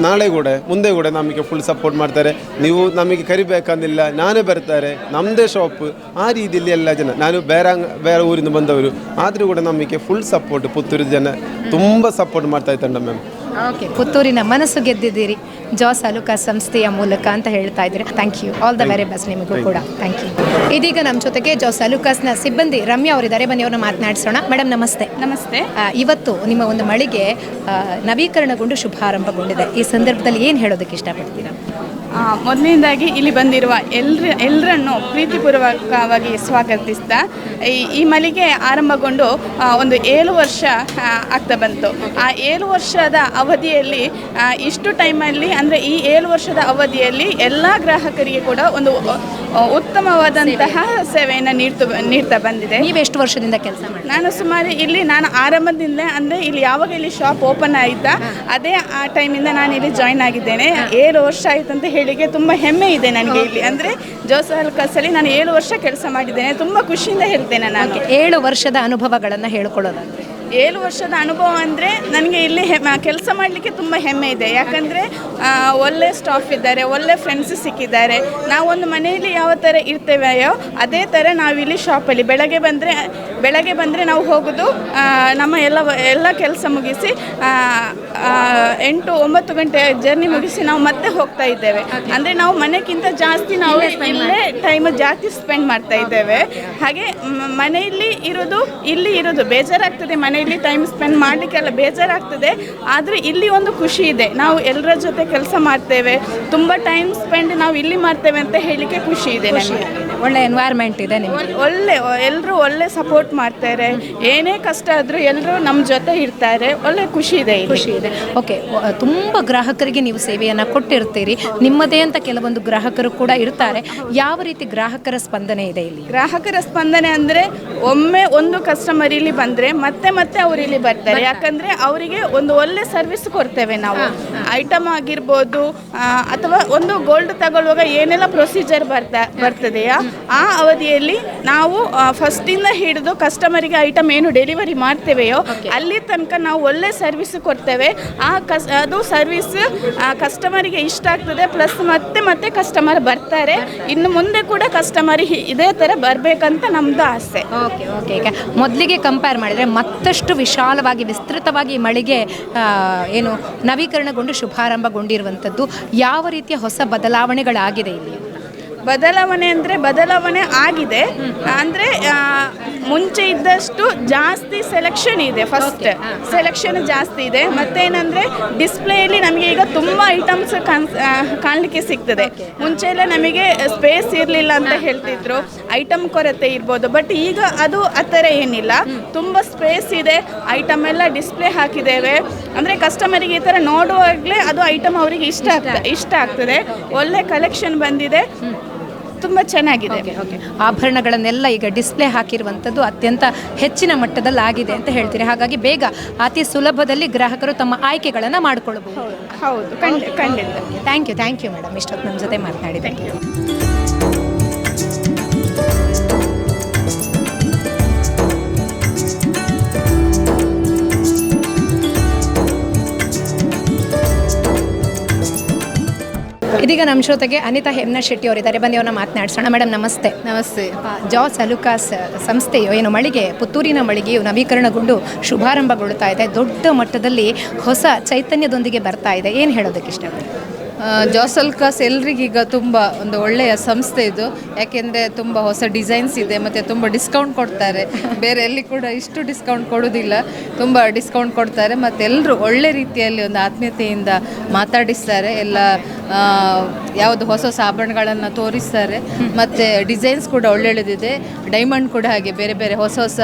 ನಾಳೆ ಕೂಡ, ಮುಂದೆ ಕೂಡ ನಮಗೆ ಫುಲ್ ಸಪೋರ್ಟ್ ಮಾಡ್ತಾರೆ. ನೀವು ನಮಗೆ ಕರಿಬೇಕಂದಿಲ್ಲ ನಾನೇ ಬರ್ತಾರೆ ನಮ್ಮದೇ ಶಾಪ್ ಆ ರೀತಿಯಲ್ಲಿ ಎಲ್ಲ ಜನ, ನಾನು ಬೇರೆ ಬೇರೆ ಊರಿಂದ ಬಂದವರು, ಆದರೂ ಕೂಡ ನಮಗೆ ಫುಲ್ ಸಪೋರ್ಟ್ ಪುತ್ತೂರು ಜನ ತುಂಬ ಸಪೋರ್ಟ್ ಮಾಡ್ತಾ ಇದ್ದಾರೆ ಮ್ಯಾಮ್ ಓಕೆ ಪುತ್ತೂರಿನ ಮನಸ್ಸು ಗೆದ್ದಿದ್ದೀರಿ. ಜಾಸ್ ಅಲುಕಾ ಸಂಸ್ಥೆಯ ಮೂಲಕ ಅಂತ ಹೇಳ್ತಾ ಇದ್ದೀರಿ. Thank you all the very best ನಿಮಗೂ ಕೂಡ. ಥ್ಯಾಂಕ್ ಯು ಇದೀಗ ನಮ್ಮ ಜೊತೆಗೆ ಜಾಸ್ ಅಲುಕಾಸ್ನ ಸಿಬ್ಬಂದಿ ರಮ್ಯಾ ಅವರಿದ್ದಾರೆ. ಬನ್ನಿ ಅವ್ರನ್ನ ಮಾತನಾಡಿಸೋಣ. ಮೇಡಮ್ ನಮಸ್ತೆ. ನಮಸ್ತೆ. ಇವತ್ತು ನಿಮ್ಮ ಒಂದು ಮಳಿಗೆ ನವೀಕರಣಗೊಂಡು ಶುಭಾರಂಭಗೊಂಡಿದೆ. ಈ ಸಂದರ್ಭದಲ್ಲಿ ಏನು ಹೇಳೋದಕ್ಕೆ ಇಷ್ಟಪಡ್ತೀರಾ? ಮೊದಲನೇದಾಗಿ ಇಲ್ಲಿ ಬಂದಿರುವ ಎಲ್ರ ಎಲ್ಲರನ್ನು ಪ್ರೀತಿಪೂರ್ವಕವಾಗಿ ಸ್ವಾಗತಿಸ್ತಾ ಈ ಈ ಮಳಿಗೆ ಆರಂಭಗೊಂಡು ಒಂದು ಏಳು ವರ್ಷ ಆಗ್ತಾ ಬಂತು. ಆ ಏಳು ವರ್ಷದ ಅವಧಿಯಲ್ಲಿ ಇಷ್ಟು ಟೈಮಲ್ಲಿ ಅಂದರೆ ಈ ಏಳು ವರ್ಷದ ಅವಧಿಯಲ್ಲಿ ಎಲ್ಲ ಗ್ರಾಹಕರಿಗೆ ಕೂಡ ಒಂದು ಉತ್ತಮವಾದಂತಹ ಸೇವೆಯನ್ನು ನೀಡ್ತು ನೀಡ್ತಾ ಬಂದಿದೆ. ನೀವು ಎಷ್ಟು ವರ್ಷದಿಂದ ಕೆಲಸ ಮಾಡಿ ನಾನು ಸುಮಾರು ಇಲ್ಲಿ ನಾನು ಆರಂಭದಿಂದ ಅಂದರೆ ಇಲ್ಲಿ ಯಾವಾಗ ಇಲ್ಲಿ ಶಾಪ್ ಓಪನ್ ಆಯಿತಾ ಅದೇ ಆ ಟೈಮಿಂದ ನಾನು ಇಲ್ಲಿ ಜಾಯ್ನ್ ಆಗಿದ್ದೇನೆ. ಏಳು ವರ್ಷ ಆಯ್ತು ಅಂತ ಹೇಳಿಕೆ ತುಂಬ ಹೆಮ್ಮೆ ಇದೆ ನನಗೆ ಇಲ್ಲಿ. ಅಂದರೆ ಜೋಸಲ್ ಕಸಲ್ಲಿ ನಾನು ಏಳು ವರ್ಷ ಕೆಲಸ ಮಾಡಿದ್ದೇನೆ. ತುಂಬ ಖುಷಿಯಿಂದ ಹೇಳ್ತೇನೆ ನಾನು. ಏಳು ವರ್ಷದ ಅನುಭವಗಳನ್ನು ಹೇಳ್ಕೊಳ್ಳೋದಾದ್ರೆ ಏಳು ವರ್ಷದ ಅನುಭವ ಅಂದರೆ ನನಗೆ ಇಲ್ಲಿ ಕೆಲಸ ಮಾಡಲಿಕ್ಕೆ ತುಂಬ ಹೆಮ್ಮೆ ಇದೆ. ಯಾಕಂದರೆ ಒಳ್ಳೆ ಸ್ಟಾಫ್ ಇದ್ದಾರೆ ಒಳ್ಳೆ ಫ್ರೆಂಡ್ಸ್ ಸಿಕ್ಕಿದ್ದಾರೆ. ನಾವೊಂದು ಮನೆಯಲ್ಲಿ ಯಾವ ಥರ ಇರ್ತೇವೆಯೋ ಅದೇ ಥರ ನಾವಿಲ್ಲಿ ಶಾಪಲ್ಲಿ ಬೆಳಗ್ಗೆ ಬಂದರೆ ಬೆಳಗ್ಗೆ ಬಂದರೆ ನಾವು ಹೋಗೋದು ನಮ್ಮ ಎಲ್ಲ ಎಲ್ಲ ಕೆಲಸ ಮುಗಿಸಿ ಎಂಟು ಒಂಬತ್ತು ಗಂಟೆ ಜರ್ನಿ ಮುಗಿಸಿ ನಾವು ಮತ್ತೆ ಹೋಗ್ತಾ ಇದ್ದೇವೆ. ಅಂದರೆ ನಾವು ಮನೆಗಿಂತ ಜಾಸ್ತಿ ನಾವು ಇಲ್ಲೇ ಟೈಮ್ ಜಾಸ್ತಿ ಸ್ಪೆಂಡ್ ಮಾಡ್ತಾ ಇದ್ದೇವೆ. ಹಾಗೆ ಮನೆಯಲ್ಲಿ ಇರೋದು ಇಲ್ಲಿ ಇರೋದು ಬೇಜಾರಾಗ್ತದೆ ಮನೆಯಲ್ಲಿ ಟೈಮ್ ಸ್ಪೆಂಡ್ ಮಾಡಲಿಕ್ಕೆಲ್ಲ ಬೇಜಾರಾಗ್ತದೆ. ಆದರೆ ಇಲ್ಲಿ ಒಂದು ಖುಷಿ ಇದೆ. ನಾವು ಎಲ್ಲರ ಜೊತೆ ಕೆಲಸ ಮಾಡ್ತೇವೆ. ತುಂಬ ಟೈಮ್ ಸ್ಪೆಂಡ್ ನಾವು ಇಲ್ಲಿ ಮಾಡ್ತೇವೆ ಅಂತ ಹೇಳಲಿಕ್ಕೆ ಖುಷಿ ಇದೆ ನನಗೆ. ಒಳ್ಳೆ ಎನ್ವೈರ್ಮೆಂಟ್ ಇದೆ ನಿಮಗೆ. ಒಳ್ಳೆ ಎಲ್ಲರೂ ಒಳ್ಳೆ ಸಪೋರ್ಟ್ ಮಾಡ್ತಾರೆ. ಏನೇ ಕಷ್ಟ ಆದರೂ ಎಲ್ಲರೂ ನಮ್ಮ ಜೊತೆ ಇರ್ತಾರೆ. ಒಳ್ಳೆ ಖುಷಿ ಇದೆ ಇಲ್ಲಿ. ಖುಷಿ ಇದೆ. ಓಕೆ ತುಂಬ ಗ್ರಾಹಕರಿಗೆ ನೀವು ಸೇವೆಯನ್ನು ಕೊಟ್ಟಿರ್ತೀರಿ. ನಿಮ್ಮದೇ ಅಂತ ಕೆಲವೊಂದು ಗ್ರಾಹಕರು ಕೂಡ ಇರ್ತಾರೆ. ಯಾವ ರೀತಿ ಗ್ರಾಹಕರ ಸ್ಪಂದನೆ ಇದೆ ಇಲ್ಲಿ? ಗ್ರಾಹಕರ ಸ್ಪಂದನೆ ಅಂದರೆ ಒಮ್ಮೆ ಒಂದು ಕಸ್ಟಮರ್ ಇಲ್ಲಿ ಬಂದರೆ ಮತ್ತೆ ಮತ್ತೆ ಅವ್ರು ಇಲ್ಲಿ ಬರ್ತಾರೆ. ಯಾಕಂದರೆ ಅವರಿಗೆ ಒಂದು ಒಳ್ಳೆ ಸರ್ವಿಸ್ ಕೊಡ್ತೇವೆ ನಾವು. ಐಟಮ್ ಆಗಿರ್ಬೋದು ಆ, ಅಥವಾ ಒಂದು ಗೋಲ್ಡ್ ತಗೊಳ್ಳುವಾಗ ಏನೆಲ್ಲ ಪ್ರೊಸೀಜರ್ ಬರ್ತಾ ಬರ್ತದೆಯಾ? ಆ ಅವಧಿಯಲ್ಲಿ ನಾವು ಫಸ್ಟಿಂದ ಹಿಡಿದು ಕಸ್ಟಮರಿಗೆ ಐಟಮ್ ಏನು ಡೆಲಿವರಿ ಮಾಡ್ತೇವೆಯೋ ಅಲ್ಲಿ ತನಕ ನಾವು ಒಳ್ಳೆ ಸರ್ವಿಸ್ ಕೊಡ್ತೇವೆ. ಆ ಕಸ್ ಅದು ಸರ್ವಿಸ್ ಕಸ್ಟಮರಿಗೆ ಇಷ್ಟ ಆಗ್ತದೆ ಪ್ಲಸ್ ಮತ್ತೆ ಮತ್ತೆ ಕಸ್ಟಮರ್ ಬರ್ತಾರೆ. ಇನ್ನು ಮುಂದೆ ಕೂಡ ಕಸ್ಟಮರ್ ಇದೇ ಥರ ಬರಬೇಕಂತ ನಮ್ಮದು ಆಸೆ. ಓಕೆ ಓಕೆ ಈಗ ಮೊದಲಿಗೆ ಕಂಪೇರ್ ಮಾಡಿದರೆ ಮತ್ತಷ್ಟು ವಿಶಾಲವಾಗಿ ವಿಸ್ತೃತವಾಗಿ ಮಳಿಗೆ ಏನು ನವೀಕರಣಗೊಂಡು ಶುಭಾರಂಭಗೊಂಡಿರುವಂಥದ್ದು ಯಾವ ರೀತಿಯ ಹೊಸ ಬದಲಾವಣೆಗಳಾಗಿದೆ ಇಲ್ಲಿ? ಬದಲಾವಣೆ ಅಂದರೆ ಬದಲಾವಣೆ ಆಗಿದೆ. ಅಂದರೆ ಮುಂಚೆ ಇದ್ದಷ್ಟು ಜಾಸ್ತಿ ಸೆಲೆಕ್ಷನ್ ಇದೆ ಫಸ್ಟ್ ಸೆಲೆಕ್ಷನ್ ಜಾಸ್ತಿ ಇದೆ. ಮತ್ತೇನಂದರೆ ಡಿಸ್ಪ್ಲೇಯಲ್ಲಿ ನಮಗೆ ಈಗ ತುಂಬ ಐಟಮ್ಸ್ ಕಾಣಲಿಕ್ಕೆ ಸಿಗ್ತದೆ. ಮುಂಚೆ ಎಲ್ಲ ನಮಗೆ ಸ್ಪೇಸ್ ಇರಲಿಲ್ಲ ಅಂತ ಹೇಳ್ತಿದ್ರು. ಐಟಮ್ ಕೊರತೆ ಇರ್ಬೋದು. ಬಟ್ ಈಗ ಅದು ಆ ಥರ ಏನಿಲ್ಲ. ತುಂಬ ಸ್ಪೇಸ್ ಇದೆ. ಐಟಮ್ ಎಲ್ಲ ಡಿಸ್ಪ್ಲೇ ಹಾಕಿದ್ದೇವೆ. ಅಂದರೆ ಕಸ್ಟಮರಿಗೆ ಈ ಥರ ನೋಡುವಾಗಲೇ ಅದು ಐಟಮ್ ಅವರಿಗೆ ಇಷ್ಟ ಆಗ್ತದೆ ಇಷ್ಟ ಆಗ್ತದೆ. ಒಳ್ಳೆ ಕಲೆಕ್ಷನ್ ಬಂದಿದೆ. ತುಂಬ ಚೆನ್ನಾಗಿದೆ. ಓಕೆ ಆಭರಣಗಳನ್ನೆಲ್ಲ ಈಗ ಡಿಸ್ಪ್ಲೇ ಹಾಕಿರುವಂಥದ್ದು ಅತ್ಯಂತ ಹೆಚ್ಚಿನ ಮಟ್ಟದಲ್ಲಿ ಆಗಿದೆ ಅಂತ ಹೇಳ್ತೀರಿ. ಹಾಗಾಗಿ ಬೇಗ ಅತಿ ಸುಲಭದಲ್ಲಿ ಗ್ರಾಹಕರು ತಮ್ಮ ಆಯ್ಕೆಗಳನ್ನು ಮಾಡಿಕೊಳ್ಬಹುದು. ಹೌದು ಖಂಡಿತ. ಖಂಡಿತ thank you thank you madam ಇಷ್ಟೊತ್ತು ನಮ್ಮ ಜೊತೆ ಮಾತನಾಡಿದ್ದಕ್ಕೆ. ಇದೀಗ ನಮ್ಮ ಜೊತೆಗೆ ಅನಿತಾ ಹೆಮ್ನಾಥ್ ಶೆಟ್ಟಿ ಅವರಿದ್ದಾರೆ. ಬನ್ನಿ ಅವ್ರನ್ನ ಮಾತನಾಡ್ಸೋಣ. ಮೇಡಮ್ ನಮಸ್ತೆ. ನಮಸ್ತೆ. ಜಾಸ್ ಅಲುಕಾಸ್ ಸಂಸ್ಥೆಯು ಏನು ಮಳಿಗೆ ಪುತ್ತೂರಿನ ಮಳಿಗೆಯು ನವೀಕರಣಗೊಂಡು ಶುಭಾರಂಭಗೊಳ್ಳುತ್ತಾ ಇದೆ. ದೊಡ್ಡ ಮಟ್ಟದಲ್ಲಿ ಹೊಸ ಚೈತನ್ಯದೊಂದಿಗೆ ಬರ್ತಾ ಇದೆ. ಏನು ಹೇಳೋದಕ್ಕೆ ಇಷ್ಟಪಡ್ತೀನಿ ಜಾಸಲ್ಕಾಸ್ ಎಲ್ರಿಗೀಗ ತುಂಬ ಒಂದು ಒಳ್ಳೆಯ ಸಂಸ್ಥೆ ಇದು. ಯಾಕೆಂದರೆ ತುಂಬ ಹೊಸ ಡಿಸೈನ್ಸ್ ಇದೆ, ಮತ್ತು ತುಂಬ ಡಿಸ್ಕೌಂಟ್ ಕೊಡ್ತಾರೆ. ಬೇರೆ ಎಲ್ಲಿ ಕೂಡ ಇಷ್ಟು ಡಿಸ್ಕೌಂಟ್ ಕೊಡೋದಿಲ್ಲ. ತುಂಬ ಡಿಸ್ಕೌಂಟ್ ಕೊಡ್ತಾರೆ, ಮತ್ತು ಎಲ್ಲರೂ ಒಳ್ಳೆ ರೀತಿಯಲ್ಲಿ ಒಂದು ಆತ್ಮೀಯತೆಯಿಂದ ಮಾತಾಡಿಸ್ತಾರೆ. ಎಲ್ಲ ಯಾವುದು ಹೊಸ ಹೊಸ ಆಭರಣಗಳನ್ನು ತೋರಿಸ್ತಾರೆ. ಮತ್ತು ಡಿಸೈನ್ಸ್ ಕೂಡ ಒಳ್ಳೊಳ್ಳೆದಿದೆ ಡೈಮಂಡ್ ಕೂಡ ಹಾಗೆ ಬೇರೆ ಬೇರೆ ಹೊಸ ಹೊಸ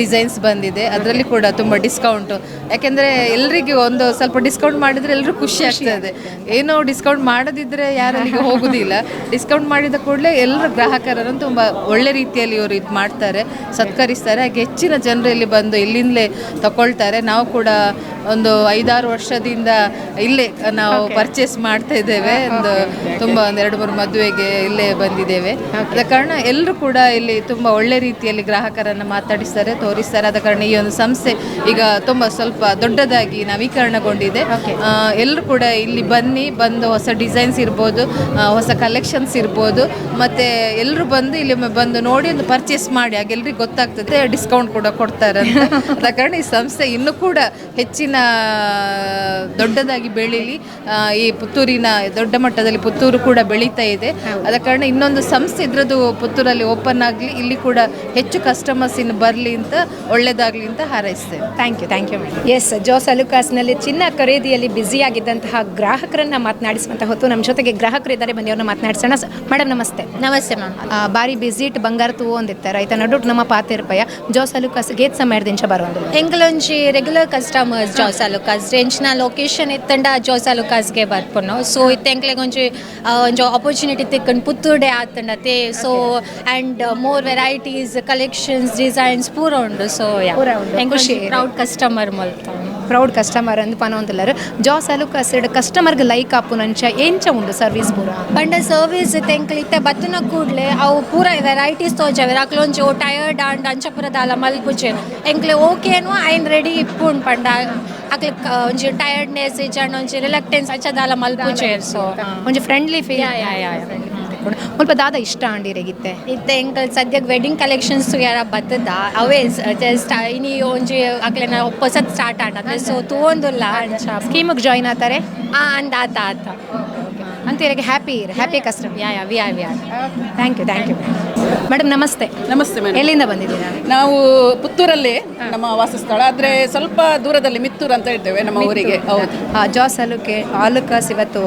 ಡಿಸೈನ್ಸ್ ಬಂದಿದೆ. ಅದರಲ್ಲಿ ಕೂಡ ತುಂಬ ಡಿಸ್ಕೌಂಟು. ಯಾಕೆಂದರೆ ಎಲ್ರಿಗೂ ಒಂದು ಸ್ವಲ್ಪ ಡಿಸ್ಕೌಂಟ್ ಮಾಡಿದರೆ ಎಲ್ಲರೂ ಖುಷಿ ಆಗ್ತದೆ. ಏನೋ ಡಿಸ್ಕೌಂಟ್ ಮಾಡದಿದ್ದರೆ ಯಾರಲ್ಲಿಗೆ ಹೋಗೋದಿಲ್ಲ. ಡಿಸ್ಕೌಂಟ್ ಮಾಡಿದ ಕೂಡಲೇ ಎಲ್ಲರ ಗ್ರಾಹಕರನ್ನು ತುಂಬಾ ಒಳ್ಳೆ ರೀತಿಯಲ್ಲಿ ಇವರು ಇದು ಮಾಡ್ತಾರೆ ಸತ್ಕರಿಸ್ತಾರೆ. ಹಾಗೆ ಹೆಚ್ಚಿನ ಜನರು ಇಲ್ಲಿ ಬಂದು ಇಲ್ಲಿಂದಲೇ ತಗೊಳ್ತಾರೆ ನಾವು ಕೂಡ ಒಂದು ಐದಾರು ವರ್ಷದಿಂದ ಇಲ್ಲೇ ನಾವು ಪರ್ಚೇಸ್ ಮಾಡ್ತಾ ಇದ್ದೇವೆ. ಒಂದು ತುಂಬ ಒಂದು ಎರಡು ಮೂರು ಮದುವೆಗೆ ಇಲ್ಲೇ ಬಂದಿದ್ದೇವೆ. ಆದ ಕಾರಣ ಎಲ್ಲರೂ ಕೂಡ ಇಲ್ಲಿ ತುಂಬ ಒಳ್ಳೆ ರೀತಿಯಲ್ಲಿ ಗ್ರಾಹಕರನ್ನು ಮಾತಾಡಿಸ್ತಾರೆ ತೋರಿಸ್ತಾರೆ. ಆದ ಕಾರಣ ಈ ಒಂದು ಸಂಸ್ಥೆ ಈಗ ತುಂಬ ಸ್ವಲ್ಪ ದೊಡ್ಡದಾಗಿ ನವೀಕರಣಗೊಂಡಿದೆ. ಎಲ್ಲರೂ ಕೂಡ ಇಲ್ಲಿ ಬನ್ನಿ ಬಂದು ಹೊಸ ಡಿಸೈನ್ಸ್ ಇರ್ಬೋದು ಹೊಸ ಕಲೆಕ್ಷನ್ಸ್ ಇರ್ಬೋದು. ಮತ್ತು ಎಲ್ಲರೂ ಬಂದು ಇಲ್ಲಿ ಬಂದು ನೋಡಿ ಒಂದು ಪರ್ಚೇಸ್ ಮಾಡಿ ಆಗ ಎಲ್ರಿಗೂ ಗೊತ್ತಾಗ್ತದೆ ಡಿಸ್ಕೌಂಟ್ ಕೂಡ ಕೊಡ್ತಾರೆ ಅಂತ ಕಾರಣ ಈ ಸಂಸ್ಥೆ ಇನ್ನೂ ಕೂಡ ಹೆಚ್ಚಿನ ದೊಡ್ಡದಾಗಿ ಬೆಳೀಲಿ. ಈ ಪುತ್ತೂರಿನ ದೊಡ್ಡ ಮಟ್ಟದಲ್ಲಿ ಪುತ್ತೂರು ಕೂಡ ಬೆಳೀತಾ ಇದೆ. ಆದ ಕಾರಣ ಇನ್ನೊಂದು ಸಂಸ್ಥೆ ಇದ್ರದ್ದು ಪುತ್ತೂರಲ್ಲಿ ಓಪನ್ ಆಗಲಿ ಇಲ್ಲಿ ಕೂಡ ಹೆಚ್ಚು ಕಸ್ಟಮರ್ಸ್ ಇನ್ನು ಬರಲಿ ಅಂತ ಒಳ್ಳೇದಾಗಲಿ ಅಂತ ಹಾರೈಸ್ತೇವೆ thank you thank you madam yes Jos ಅಲುಕಾಸ್ನಲ್ಲಿ ಚಿನ್ನ ಖರೀದಿಯಲ್ಲಿ ಬ್ಯುಸಿಯಾಗಿದ್ದಂತಹ ಗ್ರಾಹಕರನ್ನ ಮಾತನಾಡಿಸುವಂತ ಹೊತ್ತು ನಮ್ಮ ಜೊತೆಗೆ ಗ್ರಾಹಕರು ಇದ್ದಾರೆ. ಬನ್ನಿ ಅವ್ರನ್ನ ಮಾತನಾಡಿಸೋಣ. ಮೇಡಮ್ ನಮಸ್ತೆ. ನಮಸ್ತೆ ಮ್ಯಾಮ್ ಬಾರಿ ಬಿಸಿಟ್ ಬಂಗಾರ ತೂ ಒಂದಿರ್ತಾರೆ ರೈತ ನಡುಟ್ ನಮ್ಮ ಪಾತೆ ರೂಪಾಯ. ಜೋಸ್ ಗೇತ್ ಗೇತ್ ಸಮಯದಿಂದ ಬರೋದು ಎಂಗ್ಲೊಂಜಿ ರೆಗ್ಯುಲರ್ ಕಸ್ಟಮರ್ಸ್ ಜಾಸ್ ರೇಂಜ್ನ ಲೊಕೇಶನ್ ಇತ್ತಂಡ ಜಾಸ್ ಅಲುಕಾಸ್ಗೆ ಬರ್ಪುನು ಸೊ ಇತ್ತೆಂಗ್ಲೆ ಒಂಜಿ ಒಂಜಿ ಆಪರ್ಚುನಿಟಿ ತಿಕ್ಕಂಡು ಪುತ್ತೂರ್ಡೆ ಆತಂಡತೆ so and more varieties collections designs ಪೂರ ಉಂಡು. So yeah. ಖುಷಿ. ಪ್ರೌಡ್ ಕಸ್ಟಮರ್ ಮಲ್ತ. ಪ್ರೌಡ್ ಕಸ್ಟಮರ್ ಅಂದ್ ಪನೊಂದುಲ್ಲರು ಜೋಸ್ ಅಲುಕಾಸ್ ಕಸ್ಟಮರ್ಗೆ ಲೈಕ್ ಆಪು ನಂಚ ಎಂಚ ಉಂಡು ಸರ್ವಿಸ್ ಪೂರ? ಪಂಡ ಸರ್ವಿಸ್ ತೆಂಕ್ಲಿತ್ತೆ ಬತ್ತುನ ಕೂಡ್ಲೆ ಅವು ಪೂರ ವೆರೈಟೀಸ್ ತೋಜವೆ. ಅಕ್ಲೊಂಜಿ ಓ ಟಯರ್ಡ್ ಆಂಡ್ ಅಂಚಪುರದಾಲ ಮಲ್ಪುಜೆ ಎಂಕ್ಲೆ ಓಕೆನು ಐನ್ ರೆಡಿ ಇಪ್ಪುಂಡು ಪಂಡ. ಅಕ್ಲೆ ಒಂಜಿ ಟಯರ್ಡ್ನೆಸ್ ಇಜಂಡ್ ಒಂಜಿ ರಿಲಕ್ಟೆನ್ಸ್ ಅಚ್ಚದಾಲ ಮಲ್ಪುಜೆ ಸೊ ಒಂಜಿ friendly feel yeah yeah yeah. ಸ್ವಲ್ಪ ದಾದ ಇಷ್ಟ ಅಂಡಿರೆಗಿತ್ತೆ ಇತ್ತೆ ಎಂಕಲ್ ಸದ್ಯಕ್ಕೆ ವೆಡ್ಡಿಂಗ್ ಕಲೆಕ್ಷನ್ಸ್ ಯಾರ ಬತ್ತದ? ಅವೇ ಜಸ್ಟ್ ಇನಿ ಒಂಜಿ ಅಕ್ಲೆನ ಹೊಸತ್ ಸ್ಟಾರ್ಟ್ ಆಂಡ ಸೊ ತೂವೊಂದುಲ್ಲ. ಸ್ಕೀಮಿಗೆ ಜಾಯ್ನ್ ಆತಾರೆ? ಆ ಅಂದ ಆತ ಆತ. ಅಂತೀರಿಗೆ happy happy customer yeah yeah we are we are thank you thank you madam ನಮಸ್ತೆ ನಮಸ್ತೆ ಮೇಡಮ್ ಎಲ್ಲಿಂದ ಬಂದಿದ್ದೀರಾ? ನಾವು ಪುತ್ತೂರಲ್ಲಿ ನಮ್ಮ ವಾಸಸ್ಥಳ. ಆದರೆ ಸ್ವಲ್ಪ ದೂರದಲ್ಲಿ ಮಿತ್ತೂರು ಅಂತ ಹೇಳ್ತೇವೆ ನಮ್ಮ ಊರಿಗೆ. ಜಾಸ್ ಅಲುಕೆ ಆಲುಕಸ್ ಇವತ್ತು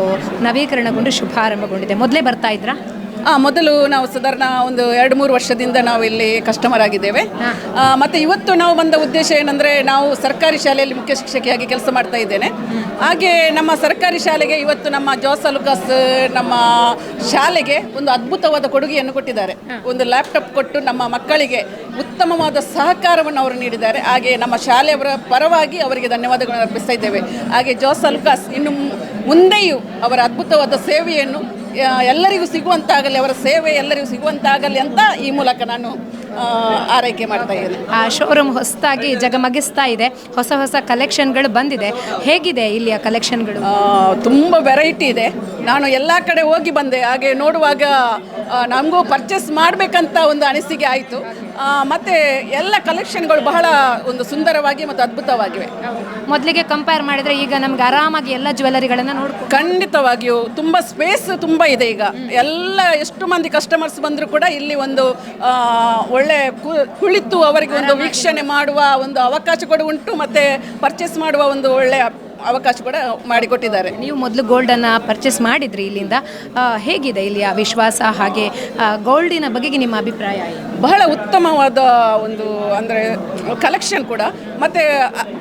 ನವೀಕರಣಗೊಂಡು ಶುಭಾರಂಭಗೊಂಡಿದೆ. ಮೊದಲೇ ಬರ್ತಾ ಇದ್ರಾ? ಮೊದಲು ನಾವು ಸಾಧಾರಣ ಒಂದು ಎರಡು ಮೂರು ವರ್ಷದಿಂದ ನಾವು ಇಲ್ಲಿ ಕಸ್ಟಮರ್ ಆಗಿದ್ದೇವೆ ಆ, ಮತ್ತೆ ಇವತ್ತು ನಾವು ಬಂದ ಉದ್ದೇಶ ಏನಂದ್ರೆ ನಾವು ಸರ್ಕಾರಿ ಶಾಲೆಯಲ್ಲಿ ಮುಖ್ಯ ಶಿಕ್ಷಕಿಯಾಗಿ ಕೆಲಸ ಮಾಡ್ತಾ ಇದ್ದೇನೆ. ಹಾಗೆ ನಮ್ಮ ಸರ್ಕಾರಿ ಶಾಲೆಗೆ ಇವತ್ತು ನಮ್ಮ ಜೋಸ ಲುಕಾಸ್ ನಮ್ಮ ಶಾಲೆಗೆ ಒಂದು ಅದ್ಭುತವಾದ ಕೊಡುಗೆಯನ್ನು ಕೊಟ್ಟಿದ್ದಾರೆ. ಒಂದು ಲ್ಯಾಪ್ಟಾಪ್ ಕೊಟ್ಟು ನಮ್ಮ ಮಕ್ಕಳಿಗೆ ಉತ್ತಮವಾದ ಸಹಕಾರವನ್ನು ಅವರು ನೀಡಿದ್ದಾರೆ. ಹಾಗೆ ನಮ್ಮ ಶಾಲೆಯವರ ಪರವಾಗಿ ಅವರಿಗೆ ಧನ್ಯವಾದಗಳನ್ನು ಅರ್ಪಿಸ್ತಾ ಇದ್ದೇವೆ. ಹಾಗೆ ಜೋಸ ಲುಕಾಸ್ ಇನ್ನು ಮುಂದೆಯೂ ಅವರ ಅದ್ಭುತವಾದ ಸೇವೆಯನ್ನು ಎಲ್ಲರಿಗೂ ಸಿಗುವಂತಾಗಲಿ ಅವರ ಸೇವೆ ಎಲ್ಲರಿಗೂ ಸಿಗುವಂತಾಗಲಿ ಅಂತ ಈ ಮೂಲಕ ನಾನು ಆರೈಕೆ ಮಾಡ್ತಾ ಇದ್ದೀನಿ. ಆ ಶೋರೂಮ್ ಹೊಸದಾಗಿ ಜಗಮಗಿಸ್ತಾ ಇದೆ. ಹೊಸ ಹೊಸ ಕಲೆಕ್ಷನ್ಗಳು ಬಂದಿದೆ. ಹೇಗಿದೆ ಇಲ್ಲಿಯ ಕಲೆಕ್ಷನ್ಗಳು ತುಂಬ ವೆರೈಟಿ ಇದೆ. ನಾನು ಎಲ್ಲ ಕಡೆ ಹೋಗಿ ಬಂದೆ. ಹಾಗೆ ನೋಡುವಾಗ ನಮಗೂ ಪರ್ಚೇಸ್ ಮಾಡಬೇಕಂತ ಒಂದು ಅನಿಸಿಕೆ ಆಯಿತು. ಮತ್ತು ಎಲ್ಲ ಕಲೆಕ್ಷನ್ಗಳು ಬಹಳ ಒಂದು ಸುಂದರವಾಗಿ ಮತ್ತು ಅದ್ಭುತವಾಗಿವೆ. ಮೊದಲಿಗೆ ಕಂಪೇರ್ ಮಾಡಿದ್ರೆ ಈಗ ನಮ್ಗೆ ಆರಾಮಾಗಿ ಎಲ್ಲ ಜ್ಯುವೆಲರಿಗಳನ್ನು ನೋಡ್ಕೊ ಖಂಡಿತವಾಗಿಯೂ ತುಂಬ ಸ್ಪೇಸ್ ತುಂಬ ಇದೆ ಈಗ. ಎಲ್ಲ ಎಷ್ಟು ಮಂದಿ ಕಸ್ಟಮರ್ಸ್ ಬಂದರೂ ಕೂಡ ಇಲ್ಲಿ ಒಂದು ಒಳ್ಳೆ ಕುಳಿತು ಅವರಿಗೆ ಒಂದು ವೀಕ್ಷಣೆ ಮಾಡುವ ಒಂದು ಅವಕಾಶ ಕೂಡ ಉಂಟು ಮತ್ತು ಪರ್ಚೇಸ್ ಮಾಡುವ ಒಂದು ಒಳ್ಳೆ ಅವಕಾಶ ಕೂಡ ಮಾಡಿಕೊಟ್ಟಿದ್ದಾರೆ. ನೀವು ಮೊದಲು ಗೋಲ್ಡನ್ನು ಪರ್ಚೇಸ್ ಮಾಡಿದ್ರಿ ಇಲ್ಲಿಂದ. ಹೇಗಿದೆ ಇಲ್ಲಿಯ ವಿಶ್ವಾಸ ಹಾಗೆ ಗೋಲ್ಡಿನ ಬಗೆಗೆ ನಿಮ್ಮ ಅಭಿಪ್ರಾಯ? ಬಹಳ ಉತ್ತಮವಾದ ಒಂದು ಅಂದರೆ ಕಲೆಕ್ಷನ್ ಕೂಡ. ಮತ್ತು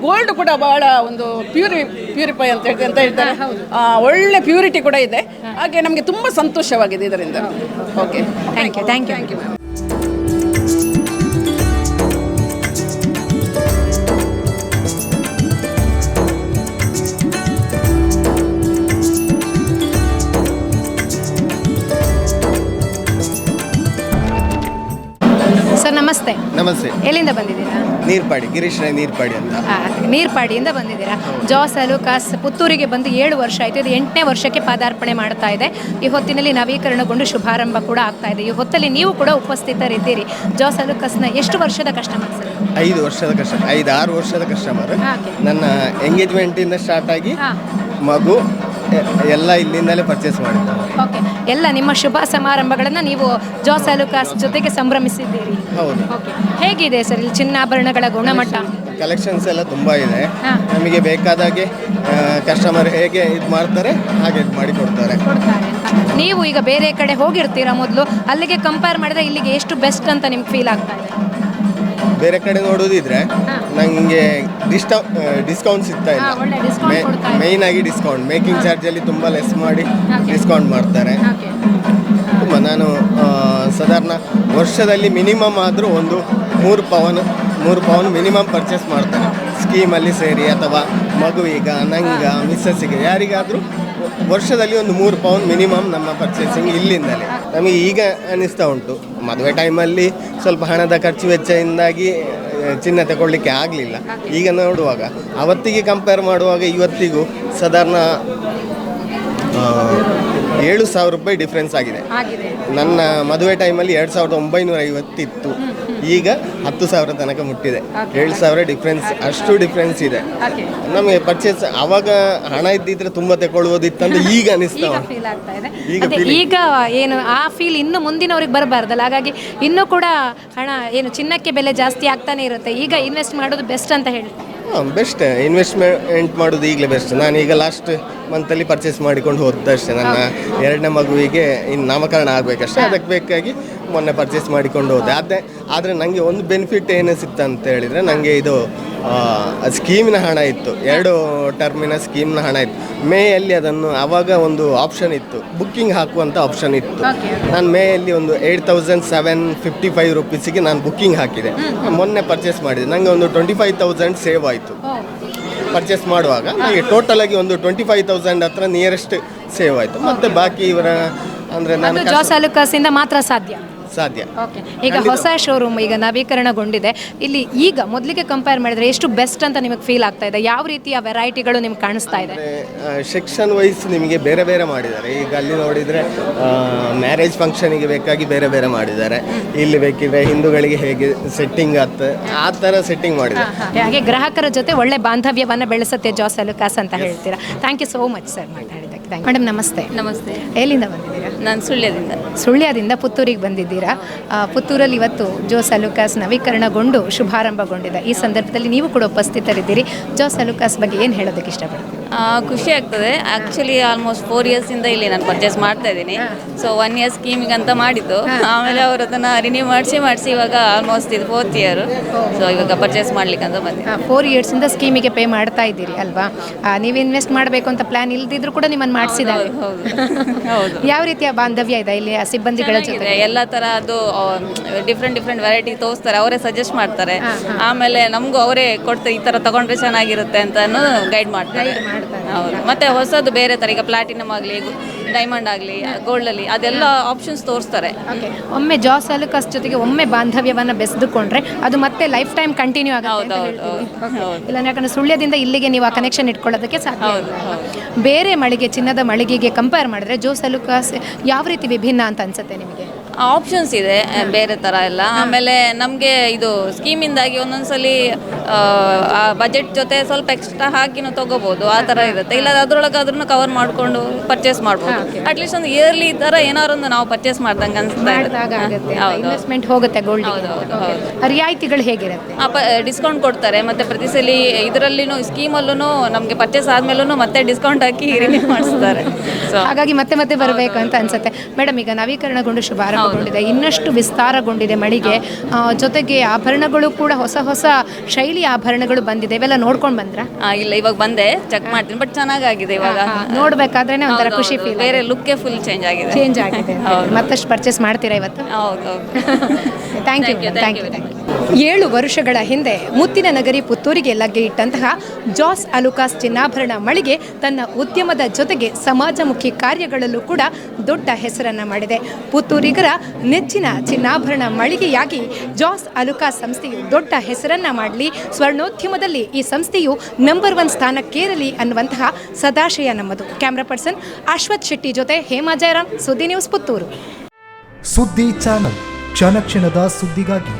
ಗೋಲ್ಡ್ ಕೂಡ ಬಹಳ ಒಂದು ಪ್ಯೂರಿ ಪ್ಯೂರಿಫೈ ಅಂತ ಹೇಳಿ ಅಂತ ಹೇಳ್ತಾರೆ. ಒಳ್ಳೆ ಪ್ಯೂರಿಟಿ ಕೂಡ ಇದೆ. ಹಾಗೆ ನಮಗೆ ತುಂಬ ಸಂತೋಷವಾಗಿದೆ ಇದರಿಂದ. Okay thank you thank you thank you ನಮಸ್ತೆ. ಎಲ್ಲಿಂದ ಬಂದಿದ್ದೀರಾ? ನೀರ್ಪಾಡಿ ಗಿರೀಶ್ ರೈ ನೀರ್ಪಾಡಿ ಅಂತ. ಆ, ನೀರ್ಪಾಡಿಯಿಂದ ಬಂದಿದ್ದೀರಾ. ಜಾಸ್ ಅಲುಕಾಸ್ ಪುತ್ತೂರಿಗೆ ಬಂದು ಏಳು ವರ್ಷ ಆಯಿತು. ಇದು ಎಂಟನೇ ವರ್ಷಕ್ಕೆ ಪಾದಾರ್ಪಣೆ ಮಾಡ್ತಾ ಇದೆ. ಈ ಹೊತ್ತಿನಲ್ಲಿ ನವೀಕರಣಗೊಂಡು ಶುಭಾರಂಭ ಕೂಡ ಆಗ್ತಾ ಇದೆ. ಈ ಹೊತ್ತಲ್ಲಿ ನೀವು ಕೂಡ ಉಪಸ್ಥಿತರಿದ್ದೀರಿ. ಜಾಸ್ ಅಲುಕಾಸ್ನ ಎಷ್ಟು ವರ್ಷದ ಕಸ್ಟಮರ್ಸ್ ಐದು ವರ್ಷದ ಕಸ್ಟಮರ್ ಐದು ಆರು ವರ್ಷದ ಕಸ್ಟಮರ್ ಹಾಗೆ. ನನ್ನ ಎಂಗೇಜ್ಮೆಂಟಿಂದ ಸ್ಟಾರ್ಟ್ ಆಗಿ ಹಾ. ಮಗು ಎ- ಎಲ್ಲ ಇಲ್ಲಿಂದಲೇ ಪರ್ಚೇಸ್ ಮಾಡಿದ್ದಾರೆ ಓಕೆ ಎಲ್ಲ ನಿಮ್ಮ ಶುಭ ಸಮಾರಂಭಗಳನ್ನು ನೀವು ಜಾಸ್ ಅಲುಕಾಸ್ ಜೊತೆಗೆ ಸಂಭ್ರಮಿಸಿದ್ದೀರಿ. ಹೌದು. ಓಕೆ ಹೇಗಿದೆ ಸರ್ ಇಲ್ಲಿ ಚಿನ್ನಾಭರಣಗಳ ಗುಣಮಟ್ಟ? ಕಲೆಕ್ಷನ್ಸ್ ಎಲ್ಲ ತುಂಬ ಇದೆ. ಹಾ. ನಮಗೆ ಬೇಕಾದಾಗೆ ಕಸ್ಟಮರ್ ಹೇಗೆ ಇದು ಮಾಡ್ತಾರೆ ಹಾಗೆ ಇದು ಮಾಡಿ ಕೊಡ್ತಾರೆ. ಕೊಡ್ತಾರೆ. ಅಂತ ನೀವು ಈಗ ಬೇರೆ ಕಡೆ ಹೋಗಿರ್ತೀರಾ ಮೊದಲು? ಅಲ್ಲಿಗೆ ಕಂಪೇರ್ ಮಾಡಿದ್ರೆ ಇಲ್ಲಿಗೆ ಎಷ್ಟು ಬೆಸ್ಟ್ ಅಂತ ನಿಮ್ಗೆ ಫೀಲ್ ಆಗ್ತಾ ಇದೆ? ಬೇರೆ ಕಡೆ ನೋಡೋದಿದ್ರೆ ನನಗೆ ಡಿಸ್ಟ ಡಿಸ್ಕೌಂಟ್ ಸಿಗ್ತಾ ಹಾ, ಒಳ್ಳೆ discount ಇಲ್ಲ. ಇದ್ದಾರೆ. ಮೇಯ್ನ್ ಆಗಿ ಡಿಸ್ಕೌಂಟ್ ಮೇಕಿಂಗ್ ಚಾರ್ಜಲ್ಲಿ ತುಂಬ ಲೆಸ್ ಮಾಡಿ ಡಿಸ್ಕೌಂಟ್ ಮಾಡ್ತಾರೆ. ಓಕೆ ತುಂಬ ನಾನು ಆ, ಸಾಧಾರಣ ವರ್ಷದಲ್ಲಿ ಮಿನಿಮಮ್ ಆದರೂ ಒಂದು ಮೂರು ಪವನ್ ಮೂರು ಪವನ್ ಮಿನಿಮಮ್ ಪರ್ಚೇಸ್ ಮಾಡ್ತಾರೆ. ಸ್ಕೀಮಲ್ಲಿ ಸೇರಿ ಅಥವಾ ಮಗುವಿಗ ನಂಗ ಮಿಸ್ಸಸ್ಸಿಗೆ ಯಾರಿಗಾದರೂ ವರ್ಷದಲ್ಲಿ ಒಂದು ಮೂರು ಪೌಂಡ್ ಮಿನಿಮಮ್ ನಮ್ಮ ಪರ್ಚೇಸಿಂಗ್ ಇಲ್ಲಿಂದಲೇ. ನಮಗೆ ಈಗ ಅನ್ನಿಸ್ತಾ ಉಂಟು. ಮದುವೆ ಟೈಮಲ್ಲಿ ಸ್ವಲ್ಪ ಹಣದ ಖರ್ಚು ವೆಚ್ಚದಿಂದಾಗಿ ಚಿನ್ನ ತಗೊಳ್ಳಿಕ್ಕೆ ಆಗಲಿಲ್ಲ. ಈಗ ನೋಡುವಾಗ, ಅವತ್ತಿಗೆ ಕಂಪೇರ್ ಮಾಡುವಾಗ ಇವತ್ತಿಗೂ ಸಾಧಾರಣ ಏಳು ಸಾವಿರ ರೂಪಾಯಿ ಡಿಫ್ರೆನ್ಸ್ ಆಗಿದೆ. ಆಗಿದೆ. ನನ್ನ ಮದುವೆ ಟೈಮಲ್ಲಿ ಎರಡು ಸಾವಿರದ ಒಂಬೈನೂರ ಐವತ್ತಿತ್ತು ಈಗ ಹತ್ತು ಸಾವಿರ ತನಕ ಮುಟ್ಟಿದೆ. ಏಳು ಸಾವಿರ ಡಿಫ್ರೆನ್ಸ್ ಅಷ್ಟು ಡಿಫ್ರೆನ್ಸ್ ಇದೆ. ನಮಗೆ ಪರ್ಚೇಸ್ ಅವಾಗ ಹಣ ಇದ್ದಿದ್ರೆ ತುಂಬ ತಗೊಳ್ಬೋದಿತ್ತಂತ <laughs> ಈಗ ಅನಿಸ್ತಾ ಈಗ ಉಂಟು. ಫೀಲ್ ಆಗ್ತಾ ಇದೆ. ಈಗ ಅದೇ ಈಗ ಏನು ಆ ಫೀಲ್ ಇನ್ನು ಮುಂದಿನವ್ರಿಗೆ ಬರಬಾರ್ದಲ್ಲ. ಹಾಗಾಗಿ ಇನ್ನೂ ಕೂಡ ಹಣ ಏನು ಚಿನ್ನಕ್ಕೆ ಬೆಲೆ ಜಾಸ್ತಿ ಆಗ್ತಾನೆ ಇರುತ್ತೆ. ಈಗ ಇನ್ವೆಸ್ಟ್ ಮಾಡೋದು ಬೆಸ್ಟ್ ಅಂತ ಹೇಳಿ ಬೆಸ್ಟ್ ಇನ್ವೆಸ್ಟ್ಮೆಂಟ್ ಮಾಡೋದು ಈಗಲೇ ಬೆಸ್ಟ್ ನಾನು ಈಗ ಲಾಸ್ಟ್ ಮಂತಲ್ಲಿ ಪರ್ಚೇಸ್ ಮಾಡಿಕೊಂಡು ಹೋದಷ್ಟೇ ನನ್ನ ಎರಡನೇ ಮಗುವಿಗೆ ಇನ್ನು ನಾಮಕರಣ ಆಗಬೇಕಷ್ಟೇ. ಅದಕ್ಕೆ ಬೇಕಾಗಿ ಮೊನ್ನೆ ಪರ್ಚೇಸ್ ಮಾಡಿಕೊಂಡು ಹೋದೆ. ಅದೇ ಆದರೆ ನನಗೆ ಒಂದು ಬೆನಿಫಿಟ್ ಏನು ಸಿಕ್ತು ಅಂತ ಹೇಳಿದರೆ ನನಗೆ ಇದು ಸ್ಕೀಮಿನ ಹಣ ಇತ್ತು. ಎರಡು ಟರ್ಮಿನ ಸ್ಕೀಮ್ನ ಹಣ ಇತ್ತು. ಮೇಯಲ್ಲಿ ಅದನ್ನು ಆವಾಗ ಒಂದು ಆಪ್ಷನ್ ಇತ್ತು. ಬುಕ್ಕಿಂಗ್ ಹಾಕುವಂಥ ಆಪ್ಷನ್ ಇತ್ತು. ನಾನು ಮೇಯಲ್ಲಿ ಒಂದು eight thousand seven fifty five ರುಪೀಸಿಗೆ ನಾನು ಬುಕ್ಕಿಂಗ್ ಹಾಕಿದೆ. ಮೊನ್ನೆ ಪರ್ಚೇಸ್ ಮಾಡಿದೆ. ನನಗೆ ಒಂದು ಟ್ವೆಂಟಿ ಫೈವ್ ತೌಸಂಡ್ ಸೇವ್ ಆಯಿತು ಪರ್ಚೇಸ್ ಮಾಡುವಾಗ ನನಗೆ ಟೋಟಲ್ ಆಗಿ ಒಂದು ಟ್ವೆಂಟಿ ಫೈವ್ ತೌಸಂಡ್ ಹತ್ರ ನಿಯರೆಸ್ಟ್ ಸೇವ್ ಆಯಿತು. ಮತ್ತು ಬಾಕಿ ಇವರ ಅಂದರೆ ನಾನು ಜಾಸ್ ಮಾತ್ರ ಸಾಧ್ಯ. ಸಾಧ್ಯ. ಓಕೆ ಈಗ ಹೊಸ ಶೋರೂಮ್ ಈಗ ನವೀಕರಣಗೊಂಡಿದೆ. ಇಲ್ಲಿ ಈಗ ಮೊದಲಿಗೆ ಕಂಪೇರ್ ಮಾಡಿದ್ರೆ ಎಷ್ಟು ಬೆಸ್ಟ್ ಅಂತ ನಿಮಗೆ ಫೀಲ್ ಆಗ್ತಾ ಇದೆ? ಯಾವ ರೀತಿಯ ವೆರೈಟಿಗಳು ನಿಮ್ಗೆ ಕಾಣಿಸ್ತಾ ಇದೆ? ಸೆಕ್ಷನ್ ವೈಸ್ ನಿಮಗೆ ಬೇರೆ ಬೇರೆ ಮಾಡಿದ್ದಾರೆ. ಈಗ ಅಲ್ಲಿ ನೋಡಿದರೆ ಮ್ಯಾರೇಜ್ ಫಂಕ್ಷನಿಗೆ ಬೇಕಾಗಿ ಬೇರೆ ಬೇರೆ ಮಾಡಿದ್ದಾರೆ. ಇಲ್ಲಿ ಬೇಕಿದ್ರೆ ಹಿಂದೂಗಳಿಗೆ ಹೇಗೆ ಸೆಟ್ಟಿಂಗ್ ಆತ ಆ ಥರ ಸೆಟ್ಟಿಂಗ್ ಮಾಡಿದ್ದಾರೆ. ಹಾಗೆ ಗ್ರಾಹಕರ ಜೊತೆ ಒಳ್ಳೆ ಬಾಂಧವ್ಯವನ್ನು ಬೆಳೆಸುತ್ತೆ ಜಾಸ್ ಅಲುಕಾಸ್ ಅಂತ ಹೇಳ್ತೀರಾ. Thank you so much sir ಮಾತಾಡಿದ್ದಕ್ಕೆ. Madam ನಮಸ್ತೆ. ನಮಸ್ತೆ. ಎಲ್ಲಿಂದ ಬಂದಿದ್ದೀರಾ? ನಾನು ಸುಳ್ಯದಿಂದ. ಸುಳ್ಯದಿಂದ ಪುತ್ತೂರಿಗೆ ಬಂದಿದ್ದೀರಾ? ಆ, ಪುತ್ತೂರಲ್ಲಿ ಇವತ್ತು ಜೋಸ್ ಅಲುಕಾಸ್ ನವೀಕರಣಗೊಂಡು ಶುಭಾರಂಭಗೊಂಡಿದೆ. ಈ ಸಂದರ್ಭದಲ್ಲಿ ನೀವು ಕೂಡ ಉಪಸ್ಥಿತರಿದ್ದೀರಿ. ಜೋಸ್ ಅಲುಕಾಸ್ ಬಗ್ಗೆ ಏನು ಹೇಳೋದಕ್ಕೆ ಇಷ್ಟಪಡ್ತೀರಿ? ಆ, ಖುಷಿ ಆಗ್ತದೆ. ಆ್ಯಕ್ಚುಲಿ ಆಲ್ಮೋಸ್ಟ್ ಫೋರ್ ಇಂದ ಇಲ್ಲಿ ನಾನು ಪರ್ಚೇಸ್ ಮಾಡ್ತಾ ಇದ್ದೀನಿ. ಸೊ ಒನ್ ಇಯರ್ ಸ್ಕೀಮಿಗೆ ಅಂತ ಮಾಡಿದ್ದು. ಆಮೇಲೆ ಅವರು ಅದನ್ನು ರಿನ್ಯೂ ಮಾಡಿಸಿ ಮಾಡಿಸಿ ಇವಾಗ ಆಲ್ಮೋಸ್ಟ್ ಇದು ಫೋರ್ತ್ ಇಯರ್ ಸೊ ಇವಾಗ ಪರ್ಚೇಸ್ ಮಾಡ್ಲಿಕ್ಕೆ ಅಂತ ಬಂದೆ ಫೋರ್ ಇಯರ್ಸಿಂದ ಸ್ಕೀಮಿಗೆ ಪೇ ಮಾಡ್ತಾ ಇದ್ದೀರಿ ಅಲ್ವಾ? ಆ, ನೀವು ಇನ್ವೆಸ್ಟ್ ಮಾಡಬೇಕು ಅಂತ ಪ್ಲಾನ್ ಇಲ್ದಿದ್ರು ಕೂಡ ನಿಮ್ಮನ್ನು ಮಾಡಿಸಿದ್ದಾರೆ. <laughs> ಯಾವ ರೀತಿಯ ಬಾಂಧವ್ಯ ಇದೆ ಇಲ್ಲಿ ಸಿಬ್ಬಂದಿಗಳ ಜೊತೆ ಎಲ್ಲ ತರ ಅದು ಡಿಫ್ರೆಂಟ್ ಡಿಫ್ರೆಂಟ್ ವೆರೈಟಿ ತೋರಿಸ್ತಾರೆ. ಅವರೇ ಸಜೆಸ್ಟ್ ಮಾಡ್ತಾರೆ. ಆಮೇಲೆ ನಮಗೂ ಅವರೇ ಕೊಡ್ತಾರೆ ಈ ತರ ತಗೊಂಡ್ರೆ ಚೆನ್ನಾಗಿರುತ್ತೆ ಅಂತ ಗೈಡ್ ಮಾಡ್ತಾರೆ. ಮತ್ತೆ ಹೊಸದು ಬೇರೆ ತರ ಈಗ ಪ್ಲಾಟಿನಮ್ ಆಗಲಿ ಡೈಮಂಡ್ ಆಗಲಿ ಗೋಲ್ಡ್ ಅಲ್ಲಿ ಅದೆಲ್ಲ ಆಪ್ಷನ್ಸ್ ತೋರಿಸ್ತಾರೆ. ಒಮ್ಮೆ ಜಾಸ್ ಅಲುಕಸ್ ಜೊತೆಗೆ ಒಮ್ಮೆ ಬಾಂಧವ್ಯವನ್ನು ಬೆಸೆದುಕೊಂಡ್ರೆ ಅದು ಮತ್ತೆ ಲೈಫ್ ಟೈಮ್ ಕಂಟಿನ್ಯೂ ಆಗುತ್ತೆ. ಇಲ್ಲ ಯಾಕಂದ್ರೆ ಸುಳ್ಯದಿಂದ ಇಲ್ಲಿಗೆ ನೀವು ಆ ಕನೆಕ್ಷನ್ ಇಟ್ಕೊಳ್ಳೋದಕ್ಕೆ ಸಾಧ್ಯ. ಬೇರೆ ಮಳಿಗೆ ಚಿನ್ನದ ಮಳಿಗೆಗೆ ಕಂಪೇರ್ ಮಾಡಿದ್ರೆ ಜೋಸ್ ಅಲುಕಾಸ್ ಯಾವ ರೀತಿ ವಿಭಿನ್ನ ಅಂತ ಅನ್ಸುತ್ತೆ ನಿಮಗೆ? ಆಪ್ಷನ್ಸ್ ಇದೆ ಬೇರೆ ಥರ ಎಲ್ಲ. ಆಮೇಲೆ ನಮಗೆ ಇದು ಸ್ಕೀಮಿಂದಾಗಿ ಒಂದೊಂದ್ಸಲಿ ಬಜೆಟ್ ಜೊತೆ ಸ್ವಲ್ಪ ಎಕ್ಸ್ಟ್ರಾ ಹಾಕಿನೂ ತೊಗೋಬೋದು ಆ ಥರ ಇರುತ್ತೆ. ಇಲ್ಲ ಅದ್ರೊಳಗೆ ಅದನ್ನು ಕವರ್ ಮಾಡಿಕೊಂಡು ಪರ್ಚೇಸ್ ಮಾಡ್ಬೋದು. ಅಟ್ಲೀಸ್ಟ್ ಒಂದು ಇಯರ್ಲಿ ಈ ಥರ ಏನಾದ್ರು ಒಂದು ನಾವು ಪರ್ಚೇಸ್ ಮಾಡ್ದಂಗೆ ಅನಿಸ್ತಾ ಇನ್ವೆಸ್ಟ್ಮೆಂಟ್ ಹೋಗುತ್ತೆ ಗೋಲ್ಡ್. ರಿಯಾಯಿತಿಗಳು ಹೇಗಿರುತ್ತೆ? ಡಿಸ್ಕೌಂಟ್ ಕೊಡ್ತಾರೆ ಮತ್ತೆ ಪ್ರತಿ ಸಲ ಇದರಲ್ಲಿನೂ ಸ್ಕೀಮಲ್ಲೂ ನಮಗೆ ಪರ್ಚೇಸ್ ಆದ್ಮೇಲೂ ಮತ್ತೆ ಡಿಸ್ಕೌಂಟ್ ಹಾಕಿ ರಿನ್ಯೂ ಮಾಡಿಸ್ತಾರೆ. ಸೊ ಹಾಗಾಗಿ ಮತ್ತೆ ಮತ್ತೆ ಬರಬೇಕು ಅಂತ ಅನ್ಸುತ್ತೆ. ಮೇಡಮ್ ಈಗ ನವೀಕರಣಗೊಂಡು ಶುಭಾರಂಭಗೊಂಡಿದೆ ಇನ್ನಷ್ಟು ವಿಸ್ತಾರಗೊಂಡಿದೆ ಮಳಿಗೆ. ಜೊತೆಗೆ ಆಭರಣಗಳು ಕೂಡ ಹೊಸ ಹೊಸ ಶೈಲಿ ಆಭರಣಗಳು ಬಂದಿದೆ. ಇವೆಲ್ಲ ನೋಡ್ಕೊಂಡು ಬಂದ್ರ? ಇಲ್ಲ ಇವಾಗ ಬಂದೆ. ಚೆಕ್ ಮಾಡ್ತೀನಿ ಬಟ್ ಚೆನ್ನಾಗಾಗಿದೆ ಇವಾಗ. ನೋಡ್ಬೇಕಾದ್ರೆ ಒಂಥರ ಖುಷಿ ಫೀಲ್ ಬೇರೆ ಲುಕ್ಕೇ ಫುಲ್ ಚೇಂಜ್ ಆಗಿದೆ. ಚೇಂಜ್ ಆಗಿದೆ. ಮತ್ತಷ್ಟು ಪರ್ಚೇಸ್ ಮಾಡ್ತೀರಾ ಇವತ್ತು? ಹೌದು thank you thank you thank you ಏಳು ವರ್ಷಗಳ ಹಿಂದೆ ಮುತ್ತಿನ ನಗರಿ ಪುತ್ತೂರಿಗೆ ಲಗ್ಗೆ ಇಟ್ಟಂತಹ ಜಾಸ್ ಅಲುಕಾಸ್ ಚಿನ್ನಾಭರಣ ಮಳಿಗೆ ತನ್ನ ಉದ್ಯಮದ ಜೊತೆಗೆ ಸಮಾಜಮುಖಿ ಕಾರ್ಯಗಳಲ್ಲೂ ಕೂಡ ದೊಡ್ಡ ಹೆಸರನ್ನ ಮಾಡಿದೆ. ಪುತ್ತೂರಿಗರ ನೆಚ್ಚಿನ ಚಿನ್ನಾಭರಣ ಮಳಿಗೆಯಾಗಿ ಜಾಸ್ ಅಲುಕಾಸ್ ಸಂಸ್ಥೆಯು ದೊಡ್ಡ ಹೆಸರನ್ನ ಮಾಡಲಿ. ಸ್ವರ್ಣೋದ್ಯಮದಲ್ಲಿ ಈ ಸಂಸ್ಥೆಯು ನಂಬರ್ ಒನ್ ಸ್ಥಾನಕ್ಕೇರಲಿ ಅನ್ನುವಂತಹ ಸದಾಶಯ ನಮ್ಮದು. ಕ್ಯಾಮ್ರಾ ಪರ್ಸನ್ ಅಶ್ವಥ್ ಶೆಟ್ಟಿ ಜೊತೆ ಹೇಮಾ ಜಯರಾಮ್, ಸುದ್ದಿ ನ್ಯೂಸ್ ಪುತ್ತೂರು. ಸುದ್ದಿ ಚಾನಲ್ ಕ್ಷಣ ಕ್ಷಣದ ಸುದ್ದಿಗಾಗಿ